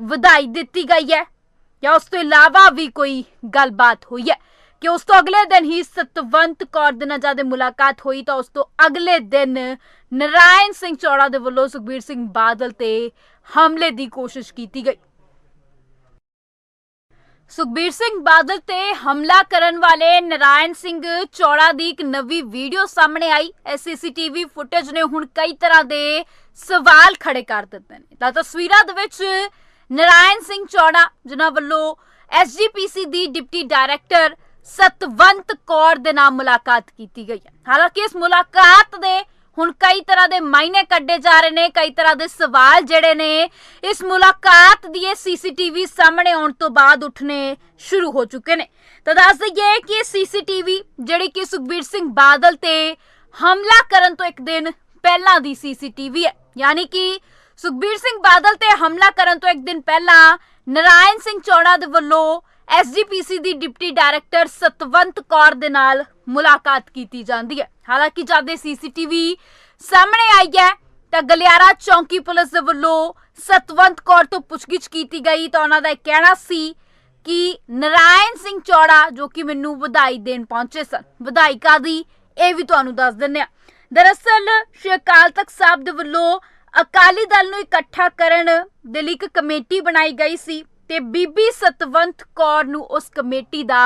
ਵਧਾਈ ਦਿੱਤੀ ਗਈ ਹੈ। ਜਾਂ ਉਸ ਤੋਂ ਇਲਾਵਾ ਵੀ ਕੋਈ ਗੱਲਬਾਤ ਹੋਈ ਹੈ ਕਿ ਉਸ ਤੋਂ ਅਗਲੇ ਦਿਨ ਹੀ ਸਤਵੰਤ ਕੌਰ ਦੇ ਨਾਲ ਜਦ ਮੁਲਾਕਾਤ ਹੋਈ ਤਾਂ ਉਸ ਤੋਂ ਅਗਲੇ ਦਿਨ ਨਰਾਇਣ ਸਿੰਘ ਚੌੜਾ ਦੇ ਵੱਲੋਂ ਸੁਖਬੀਰ ਸਿੰਘ ਬਾਦਲ ਤੇ ਹਮਲੇ ਦੀ ਕੋਸ਼ਿਸ਼ ਕੀਤੀ ਗਈ। ਸੁਖਬੀਰ ਸਿੰਘ ਬਾਦਲ ਤੇ ਹਮਲਾ ਕਰਨ ਵਾਲੇ ਨਰਾਇਣ ਸਿੰਘ ਚੌੜਾ ਦੀ ਇੱਕ ਨਵੀਂ ਵੀਡੀਓ ਸਾਹਮਣੇ ਆਈ। ਇਸ ਸੀਸੀਟੀਵੀ ਫੁਟੇਜ ਨੇ ਹੁਣ ਕਈ ਤਰ੍ਹਾਂ ਦੇ ਸਵਾਲ ਖੜੇ ਕਰ ਦਿੱਤੇ ਨੇ। ਤਾਂ ਤਸਵੀਰਾਂ ਦੇ ਵਿੱਚ ਨਰਾਇਣ ਸਿੰਘ ਚੌੜਾ, ਜਿਨ੍ਹਾਂ ਵੱਲੋਂ ਐਸਜੀਪੀਸੀ ਦੀ ਡਿਪਟੀ ਡਾਇਰੈਕਟਰ ਸਤਵੰਤ ਕੌਰ ਦੇ ਨਾਲ ਮੁਲਾਕਾਤ ਕੀਤੀ ਗਈ ਹੈ। ਹਾਲਾਂਕਿ ਇਸ ਮੁਲਾਕਾਤ ਦੇ ਹੁਣ ਕਈ ਤਰ੍ਹਾਂ ਦੇ ਮਾਇਨੇ ਕੱਢੇ ਜਾ ਰਹੇ ਨੇ, ਕਈ ਤਰ੍ਹਾਂ ਦੇ ਸਵਾਲ ਜਿਹੜੇ ਨੇ, ਇਸ ਮੁਲਾਕਾਤ ਦੀ ਇਹ ਸੀਸੀਟੀਵੀ ਸਾਹਮਣੇ ਆਉਣ ਤੋਂ ਬਾਅਦ ਉੱਠਣੇ ਸ਼ੁਰੂ ਹੋ ਚੁੱਕੇ ਨੇ। ਤਾਂ ਦੱਸ ਦਈਏ ਕਿ ਇਹ ਸੀਸੀਟੀਵੀ ਜਿਹੜੀ ਕਿ ਸੁਖਬੀਰ ਸਿੰਘ ਬਾਦਲ ਤੇ ਹਮਲਾ ਕਰਨ ਤੋਂ ਇੱਕ ਦਿਨ ਪਹਿਲਾਂ ਦੀ ਸੀਸੀਟੀਵੀ ਹੈ। ਯਾਨੀ ਕਿ ਸੁਖਬੀਰ ਸਿੰਘ ਬਾਦਲ ਤੇ ਹਮਲਾ ਕਰਨ ਤੋਂ ਇੱਕ ਦਿਨ ਪਹਿਲਾਂ ਨਰਾਇਣ ਸਿੰਘ ਚੌੜਾ ਦੇ ਵੱਲੋਂ ਐਸਜੀਪੀਸੀ ਦੀ ਡਿਪਟੀ ਡਾਇਰੈਕਟਰ ਸਤਵੰਤ ਕੌਰ ਦੇ ਨਾਲ ਮੁਲਾਕਾਤ ਕੀਤੀ ਜਾਂਦੀ ਹੈ। ਹਾਲਾਂਕਿ ਜਦ ਇਹ ਸੀਸੀਟੀਵੀ ਸਾਹਮਣੇ ਆਈ ਹੈ, ਤਾਂ ਗਲਿਆਰਾ ਚੌਂਕੀ ਪੁਲਿਸ ਦੇ ਵੱਲੋਂ ਸਤਵੰਤ ਕੌਰ ਤੋਂ ਪੁੱਛਗਿੱਛ ਕੀਤੀ ਗਈ, ਤਾਂ ਉਹਨਾਂ ਦਾ ਇਹ ਕਹਿਣਾ ਸੀ ਕਿ ਨਰਾਇਣ ਸਿੰਘ ਚੌੜਾ ਜੋ ਕਿ ਮੈਨੂੰ ਵਧਾਈ ਦੇਣ ਪਹੁੰਚੇ ਸਨ। ਵਧਾਈ ਕਾਦੀ ਇਹ ਵੀ ਤੁਹਾਨੂੰ ਦੱਸ ਦਿੰਦੇ ਆ ਦਰਅਸਲ, ਸ਼੍ਰੀ ਅਕਾਲ ਤਖਤ ਸਾਹਿਬ ਦੇ ਵੱਲੋਂ ਅਕਾਲੀ ਦਲ ਨੂੰ ਇਕੱਠਾ ਕਰਨ ਦੇ ਲਈ ਇੱਕ ਕਮੇਟੀ ਬਣਾਈ ਗਈ ਸੀ ਤੇ ਬੀਬੀ ਸਤਵੰਤ ਕੌਰ ਨੂੰ ਉਸ ਕਮੇਟੀ ਦਾ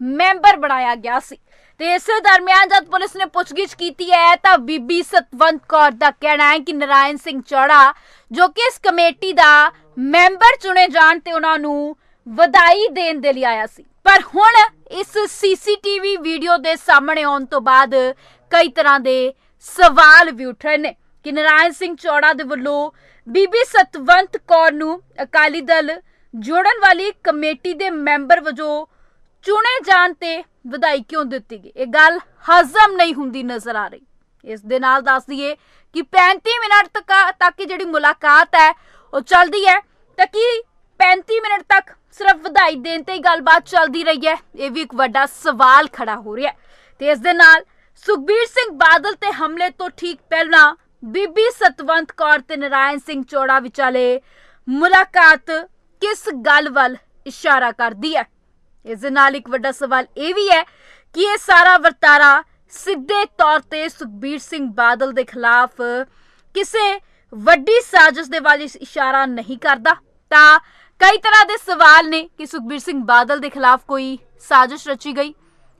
ਮੈਂਬਰ ਬਣਾਇਆ ਗਿਆ ਸੀ। ਤੇ ਇਸੇ ਦਰਮਿਆਨ ਜਦ ਪੁਲਿਸ ਨੇ ਪੁੱਛਗਿੱਛ ਕੀਤੀ ਹੈ, ਤਾਂ ਬੀਬੀ ਸਤਵੰਤ ਕੌਰ ਦਾ ਕਹਿਣਾ ਹੈ ਕਿ ਨਰਾਇਣ ਸਿੰਘ ਚੌੜਾ, ਜੋ ਕਿ ਇਸ ਕਮੇਟੀ ਦਾ ਮੈਂਬਰ ਚੁਣੇ ਜਾਣ ਤੇ ਉਹਨਾਂ ਨੂੰ ਵਧਾਈ ਦੇਣ ਦੇ ਲਈ ਆਇਆ ਸੀ। ਪਰ ਹੁਣ ਇਸ ਸੀਸੀਟੀਵੀ ਵੀਡੀਓ ਦੇ ਸਾਹਮਣੇ ਆਉਣ ਤੋਂ ਬਾਅਦ ਕਈ ਤਰ੍ਹਾਂ ਦੇ ਸਵਾਲ ਵੀ ਉੱਠ ਰਹੇ ਨੇ। ਕਿ ਨਰਾਇਣ ਸਿੰਘ ਚੌੜਾ ਦੇ ਵੱਲੋਂ ਬੀਬੀ ਸਤਵੰਤ ਕੌਰ ਨੂੰ ਅਕਾਲੀ ਦਲ ਜੋੜਨ ਵਾਲੀ ਕਮੇਟੀ ਦੇ ਮੈਂਬਰ ਵਜੋਂ ਚੁਣੇ ਜਾਣ ਤੇ ਵਧਾਈ ਕਿਉਂ ਦਿੱਤੀ ਗਈ? ਇਹ ਗੱਲ ਹਜ਼ਮ ਨਹੀਂ ਹੁੰਦੀ ਨਜ਼ਰ ਆ ਰਹੀ। ਇਸ ਦੇ ਨਾਲ ਦੱਸ ਦਈਏ ਕਿ 35 ਮਿੰਟ ਤੱਕ ਤੱਕ ਜਿਹੜੀ ਮੁਲਾਕਾਤ ਹੈ, ਉਹ ਚੱਲਦੀ ਹੈ। ਤਾਂ ਕਿ 35 ਮਿੰਟ ਤੱਕ ਸਿਰਫ ਵਧਾਈ ਦੇਣ ਤੇ ਹੀ ਗੱਲਬਾਤ ਚੱਲਦੀ ਰਹੀ ਹੈ? ਇਹ ਵੀ ਇੱਕ ਵੱਡਾ ਸਵਾਲ ਖੜਾ ਹੋ ਰਿਹਾ ਹੈ। ਤੇ ਇਸ ਦੇ ਨਾਲ ਸੁਖਬੀਰ ਸਿੰਘ ਬਾਦਲ ਤੇ ਹਮਲੇ ਤੋਂ ਠੀਕ ਪਹਿਲਾਂ ਬੀਬੀ ਸਤਵੰਤ ਕੌਰ ਤੇ ਨਰਾਇਣ ਸਿੰਘ ਚੌੜਾ ਵਿਚਾਲੇ ਮੁਲਾਕਾਤ ਕਿਸ ਗੱਲ ਵੱਲ ਇਸ਼ਾਰਾ ਕਰਦੀ ਹੈ? ਇਸ ਦੇ ਨਾਲ ਇੱਕ ਵੱਡਾ ਸਵਾਲ ਇਹ ਵੀ ਹੈ ਕਿ ਇਹ ਸਾਰਾ ਵਰਤਾਰਾ ਸਿੱਧੇ ਤੌਰ ਤੇ ਸੁਖਬੀਰ ਸਿੰਘ ਬਾਦਲ ਦੇ ਖਿਲਾਫ ਕਿਸੇ ਵੱਡੀ ਸਾਜ਼ਿਸ਼ ਦੇ ਵੱਲ ਇਸ਼ਾਰਾ ਨਹੀਂ ਕਰਦਾ। ਤਾਂ ਕਈ ਤਰ੍ਹਾਂ ਦੇ ਸਵਾਲ ਨੇ ਕਿ ਸੁਖਬੀਰ ਸਿੰਘ ਬਾਦਲ ਦੇ ਖਿਲਾਫ ਕੋਈ ਸਾਜ਼ਿਸ਼ ਰਚੀ ਗਈ।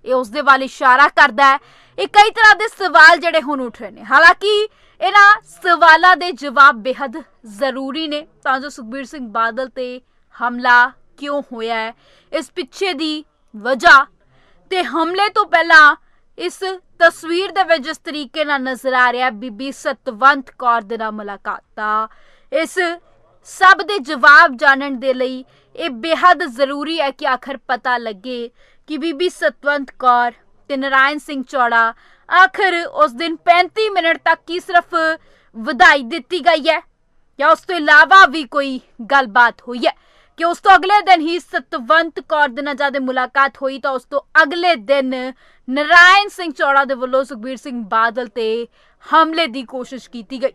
ਇਹ ਉਸ ਦੇ ਵੱਲ ਇਸ਼ਾਰਾ ਕਰਦਾ ਹੈ। ਇਹ ਕਈ ਤਰ੍ਹਾਂ ਦੇ ਸਵਾਲ ਜਿਹੜੇ ਹੁਣ ਉੱਠ ਰਹੇ ਨੇ। ਹਾਲਾਂਕਿ ਇਹਨਾਂ ਸਵਾਲਾਂ ਦੇ ਜਵਾਬ ਬੇहद ਜ਼ਰੂਰੀ ਨੇ। ਤਾਂ ਜੋ ਸੁਖਬੀਰ ਸਿੰਘ ਬਾਦਲ ਤੇ ਹਮਲਾ ਕਿਉਂ ਹੋਇਆ ਹੈ, ਇਸ ਪਿੱਛੇ ਦੀ ਵਜ੍ਹਾ ਤੇ ਹਮਲੇ ਤੋਂ ਪਹਿਲਾਂ ਇਸ ਤਸਵੀਰ ਦੇ ਵਿੱਚ ਜਿਸ ਤਰੀਕੇ ਨਾਲ ਨਜ਼ਰ ਆ ਰਿਹਾ ਬੀਬੀ ਸਤਵੰਤ ਕੌਰ ਦੇ ਨਾਲ ਮੁਲਾਕਾਤ ਤਾਂ ਇਸ ਸਭ ਦੇ ਜਵਾਬ ਜਾਣਨ ਦੇ ਲਈ ਇਹ ਬੇहद ਜ਼ਰੂਰੀ ਹੈ ਕਿ ਆਖਰ ਪਤਾ ਲੱਗੇ ਕਿ ਬੀਬੀ ਸਤਵੰਤ ਕੌਰ ਤੇ ਨਰਾਇਣ ਸਿੰਘ ਚੌੜਾ ਆਖਰ ਉਸ ਦਿਨ 35 ਮਿੰਟ ਤੱਕ ਕੀ ਸਿਰਫ ਵਧਾਈ ਦਿੱਤੀ ਗਈ ਹੈ। ਜਾਂ ਉਸ ਤੋਂ ਇਲਾਵਾ ਵੀ ਕੋਈ ਗੱਲਬਾਤ ਹੋਈ ਹੈ ਕਿ ਉਸ ਤੋਂ ਅਗਲੇ ਦਿਨ ਹੀ ਸਤਵੰਤ ਕੌਰ ਦੇ ਨਾਲ ਜਦ ਮੁਲਾਕਾਤ ਹੋਈ ਤਾਂ ਉਸ ਤੋਂ ਅਗਲੇ ਦਿਨ ਨਰਾਇਣ ਸਿੰਘ ਚੌੜਾ ਦੇ ਵੱਲੋਂ ਸੁਖਬੀਰ ਸਿੰਘ ਬਾਦਲ ਤੇ ਹਮਲੇ ਦੀ ਕੋਸ਼ਿਸ਼ ਕੀਤੀ ਗਈ।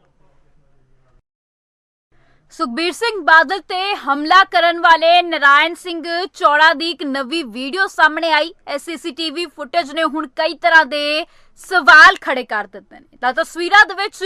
ਸੁਖਬੀਰ ਸਿੰਘ ਬਾਦਲ ਤੇ ਹਮਲਾ ਕਰਨ ਵਾਲੇ ਨਰਾਇਣ ਸਿੰਘ ਚੌੜਾ ਦੀ ਇੱਕ ਨਵੀਂ ਵੀਡੀਓ ਸਾਹਮਣੇ ਆਈ। ਸੀਸੀਟੀਵੀ ਫੁਟੇਜ ਨੇ ਹੁਣ ਕਈ ਤਰ੍ਹਾਂ ਦੇ ਸਵਾਲ ਖੜੇ ਕਰ ਦਿੱਤੇ ਨੇ। ਤਾਂ ਤਸਵੀਰਾਂ ਦੇ ਵਿੱਚ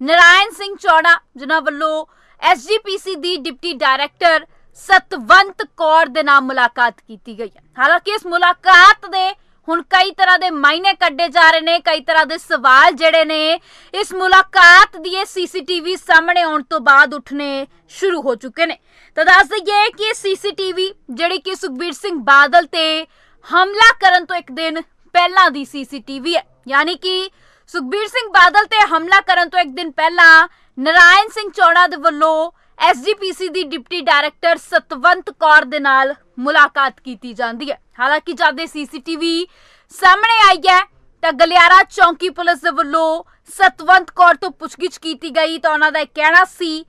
ਨਰਾਇਣ ਸਿੰਘ ਚੌੜਾ, ਜਿਨ੍ਹਾਂ ਵੱਲੋਂ ਐਸਜੀਪੀਸੀ ਦੀ ਡਿਪਟੀ ਡਾਇਰੈਕਟਰ ਸਤਵੰਤ ਕੌਰ ਦੇ ਨਾਲ ਮੁਲਾਕਾਤ ਕੀਤੀ ਗਈ ਹੈ। ਹਾਲਾਂਕਿ ਇਸ ਮੁਲਾਕਾਤ ਦੇ ਹੁਣ ਕਈ ਤਰ੍ਹਾਂ ਦੇ ਮਾਇਨੇ ਕੱਢੇ ਜਾ ਰਹੇ ਨੇ, ਕਈ ਤਰ੍ਹਾਂ ਦੇ ਸਵਾਲ ਜਿਹੜੇ ਨੇ, ਇਸ ਮੁਲਾਕਾਤ ਦੀ ਇਹ ਸੀਸੀਟੀਵੀ ਸਾਹਮਣੇ ਆਉਣ ਤੋਂ ਬਾਅਦ ਉੱਠਣੇ ਸ਼ੁਰੂ ਹੋ ਚੁੱਕੇ ਨੇ। ਤਾਂ ਦੱਸ ਦਈਏ ਕਿ ਇਹ ਸੀਸੀਟੀਵੀ ਜਿਹੜੀ ਕਿ ਸੁਖਬੀਰ ਸਿੰਘ ਬਾਦਲ ਤੇ ਹਮਲਾ ਕਰਨ ਤੋਂ ਇੱਕ ਦਿਨ ਪਹਿਲਾਂ ਦੀ ਸੀਸੀਟੀਵੀ ਹੈ। ਯਾਨੀ ਕਿ ਸੁਖਬੀਰ ਸਿੰਘ ਬਾਦਲ ਤੇ ਹਮਲਾ ਕਰਨ ਤੋਂ ਇੱਕ ਦਿਨ ਪਹਿਲਾਂ ਨਰਾਇਣ ਸਿੰਘ ਚੌੜਾ ਦੇ ਵੱਲੋਂ ਐਸਜੀਪੀਸੀ ਦੀ ਡਿਪਟੀ ਡਾਇਰੈਕਟਰ ਸਤਵੰਤ ਕੌਰ ਦੇ ਨਾਲ ਮੁਲਾਕਾਤ ਕੀਤੀ ਜਾਂਦੀ ਹੈ। ਹਾਲਾਂਕਿ ਜਦ ਇਹ ਸੀਸੀਟੀਵੀ ਸਾਹਮਣੇ ਆਈ ਹੈ, ਤਾਂ ਗਲਿਆਰਾ ਚੌਂਕੀ ਪੁਲਿਸ ਦੇ ਵੱਲੋਂ ਸਤਵੰਤ ਕੌਰ ਤੋਂ ਪੁੱਛਗਿੱਛ ਕੀਤੀ ਗਈ, ਤਾਂ ਉਹਨਾਂ ਦਾ ਇਹ ਕਹਿਣਾ ਸੀ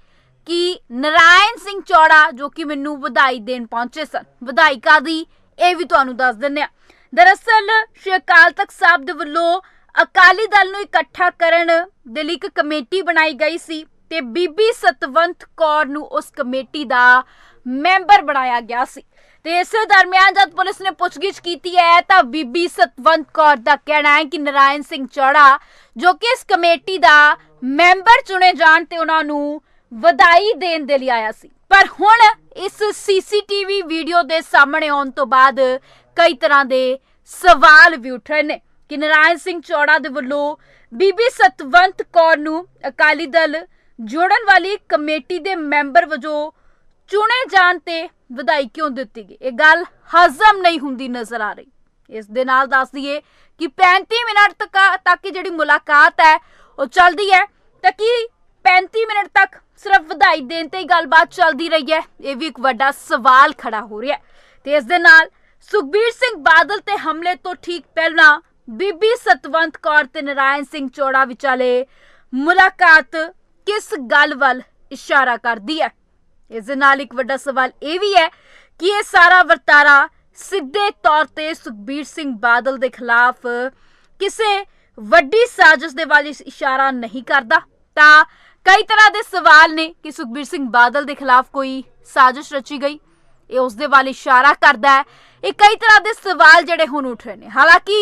ਕਿ ਨਰਾਇਣ ਸਿੰਘ ਚੌੜਾ, ਜੋ ਕਿ ਮੈਨੂੰ ਵਧਾਈ ਦੇਣ ਪਹੁੰਚੇ ਸਨ। ਵਧਾਈ ਦੀ ਇਹ ਵੀ ਤੁਹਾਨੂੰ ਦੱਸ ਦਿੰਦੇ ਆ ਦਰਅਸਲ, ਸ਼੍ਰੀ ਅਕਾਲ ਤਖਤ ਸਾਹਿਬ ਦੇ ਵੱਲੋਂ ਅਕਾਲੀ ਦਲ ਨੂੰ ਇਕੱਠਾ ਕਰਨ ਦੇ ਲਈ ਇੱਕ ਕਮੇਟੀ ਬਣਾਈ ਗਈ ਸੀ। ਤੇ ਬੀਬੀ ਸਤਵੰਤ ਕੌਰ ਨੂੰ ਉਸ ਕਮੇਟੀ ਦਾ ਮੈਂਬਰ ਬਣਾਇਆ ਗਿਆ ਸੀ। ਤੇ ਇਸੇ ਦਰਮਿਆਨ ਜਦ ਪੁਲਿਸ ਨੇ ਪੁੱਛਗਿੱਛ ਕੀਤੀ ਹੈ, ਤਾਂ ਬੀਬੀ ਸਤਵੰਤ ਕੌਰ ਦਾ ਕਹਿਣਾ ਹੈ ਕਿ ਨਰਾਇਣ ਸਿੰਘ ਚੌੜਾ, ਜੋ ਕਿ ਇਸ ਕਮੇਟੀ ਦਾ ਮੈਂਬਰ ਚੁਣੇ ਜਾਣ ਤੇ ਉਹਨਾਂ ਨੂੰ ਵਧਾਈ ਦੇਣ ਦੇ ਲਈ ਆਇਆ ਸੀ। ਪਰ ਹੁਣ ਇਸ ਸੀਸੀਟੀਵੀ ਵੀਡੀਓ ਦੇ ਸਾਹਮਣੇ ਆਉਣ ਤੋਂ ਬਾਅਦ ਕਈ ਤਰ੍ਹਾਂ ਦੇ ਸਵਾਲ ਵੀ ਉੱਠ ਰਹੇ ਨੇ ਕਿ ਨਰਾਇਣ ਸਿੰਘ ਚੌੜਾ ਦੇ ਵੱਲੋਂ ਬੀਬੀ ਸਤਵੰਤ ਕੌਰ ਨੂੰ ਅਕਾਲੀ ਦਲ ਜੋੜਨ ਵਾਲੀ ਕਮੇਟੀ ਦੇ ਮੈਂਬਰ ਵਜੋਂ ਚੁਣੇ ਜਾਣ ਤੇ ਵਧਾਈ ਕਿਉਂ ਦਿੱਤੀ ਗਈ? ਇਹ ਗੱਲ ਹਜ਼ਮ ਨਹੀਂ ਹੁੰਦੀ ਨਜ਼ਰ ਆ ਰਹੀ। ਇਸ ਦੇ ਨਾਲ ਦੱਸ ਦਈਏ ਕਿ 35 ਮਿੰਟ ਤੱਕ ਤੱਕ ਜਿਹੜੀ ਮੁਲਾਕਾਤ ਹੈ, ਉਹ ਚੱਲਦੀ ਹੈ। ਤਾਂ ਕਿ 35 ਮਿੰਟ ਤੱਕ ਸਿਰਫ ਵਧਾਈ ਦੇਣ ਤੇ ਹੀ ਗੱਲਬਾਤ ਚੱਲਦੀ ਰਹੀ ਹੈ? ਇਹ ਵੀ ਇੱਕ ਵੱਡਾ ਸਵਾਲ ਖੜਾ ਹੋ ਰਿਹਾ ਹੈ। ਤੇ ਇਸ ਦੇ ਨਾਲ ਸੁਖਬੀਰ ਸਿੰਘ ਬਾਦਲ ਤੇ ਹਮਲੇ ਤੋਂ ਠੀਕ ਪਹਿਲਾਂ ਬੀਬੀ ਸਤਵੰਤ ਕੌਰ ਤੇ ਨਰਾਇਣ ਸਿੰਘ ਚੋੜਾ ਵਿਚਾਲੇ ਮੁਲਾਕਾਤ ਕਿਸ ਗੱਲ ਵੱਲ ਇਸ਼ਾਰਾ ਕਰਦੀ ਹੈ ਇਸ ਦੇ ਨਾਲ ਇੱਕ ਵੱਡਾ ਸਵਾਲ ਇਹ ਵੀ ਹੈ ਕਿ ਇਹ ਸਾਰਾ ਵਰਤਾਰਾ ਸਿੱਧੇ ਤੌਰ ਤੇ ਸੁਖਬੀਰ ਸਿੰਘ ਬਾਦਲ ਦੇ ਖਿਲਾਫ ਕਿਸੇ ਵੱਡੀ ਸਾਜ਼ਿਸ਼ ਦੇ ਵੱਲ ਇਸ਼ਾਰਾ ਨਹੀਂ ਕਰਦਾ। ਤਾਂ ਕਈ ਤਰ੍ਹਾਂ ਦੇ ਸਵਾਲ ਨੇ ਕਿ ਸੁਖਬੀਰ ਸਿੰਘ ਬਾਦਲ ਦੇ ਖਿਲਾਫ ਕੋਈ ਸਾਜ਼ਿਸ਼ ਰਚੀ ਗਈ। ਇਹ ਉਸ ਦੇ ਵੱਲ ਇਸ਼ਾਰਾ ਕਰਦਾ ਹੈ ਇਹ ਕਈ ਤਰ੍ਹਾਂ ਦੇ ਸਵਾਲ ਜਿਹੜੇ ਹੁਣ ਉੱਠ ਰਹੇ ਨੇ। ਹਾਲਾਂਕਿ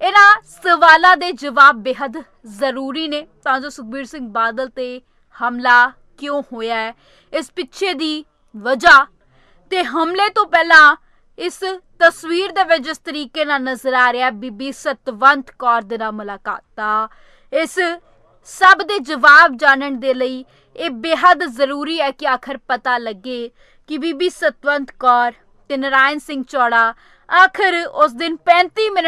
ਇਹਨਾਂ ਸਵਾਲਾਂ ਦੇ ਜਵਾਬ ਬੇहद ਜ਼ਰੂਰੀ ਨੇ। ਤਾਂ ਜੋ ਸੁਖਬੀਰ ਸਿੰਘ ਬਾਦਲ ਤੇ ਹਮਲਾ ਕਿਉਂ ਹੋਇਆ ਹੈ, ਇਸ ਪਿੱਛੇ ਦੀ ਵਜ੍ਹਾ ਤੇ ਹਮਲੇ ਤੋਂ ਪਹਿਲਾਂ ਇਸ ਤਸਵੀਰ ਦੇ ਵਿੱਚ ਜਿਸ ਤਰੀਕੇ ਨਾਲ ਨਜ਼ਰ ਆ ਰਿਹਾ ਬੀਬੀ ਸਤਵੰਤ ਕੌਰ ਦੇ ਨਾਲ ਮੁਲਾਕਾਤ ਤਾਂ ਇਸ ਸਭ ਦੇ ਜਵਾਬ ਜਾਣਨ ਦੇ ਲਈ ਇਹ ਬੇहद ਜ਼ਰੂਰੀ ਹੈ ਕਿ ਆਖਰ ਪਤਾ ਲੱਗੇ ਕਿ ਬੀਬੀ ਸਤਵੰਤ ਕੌਰ ਤੇ ਨਰਾਇਣ ਸਿੰਘ ਚੌੜਾ ਆਖਰ ਉਸ ਦਿਨ 35 ਮਿੰਟ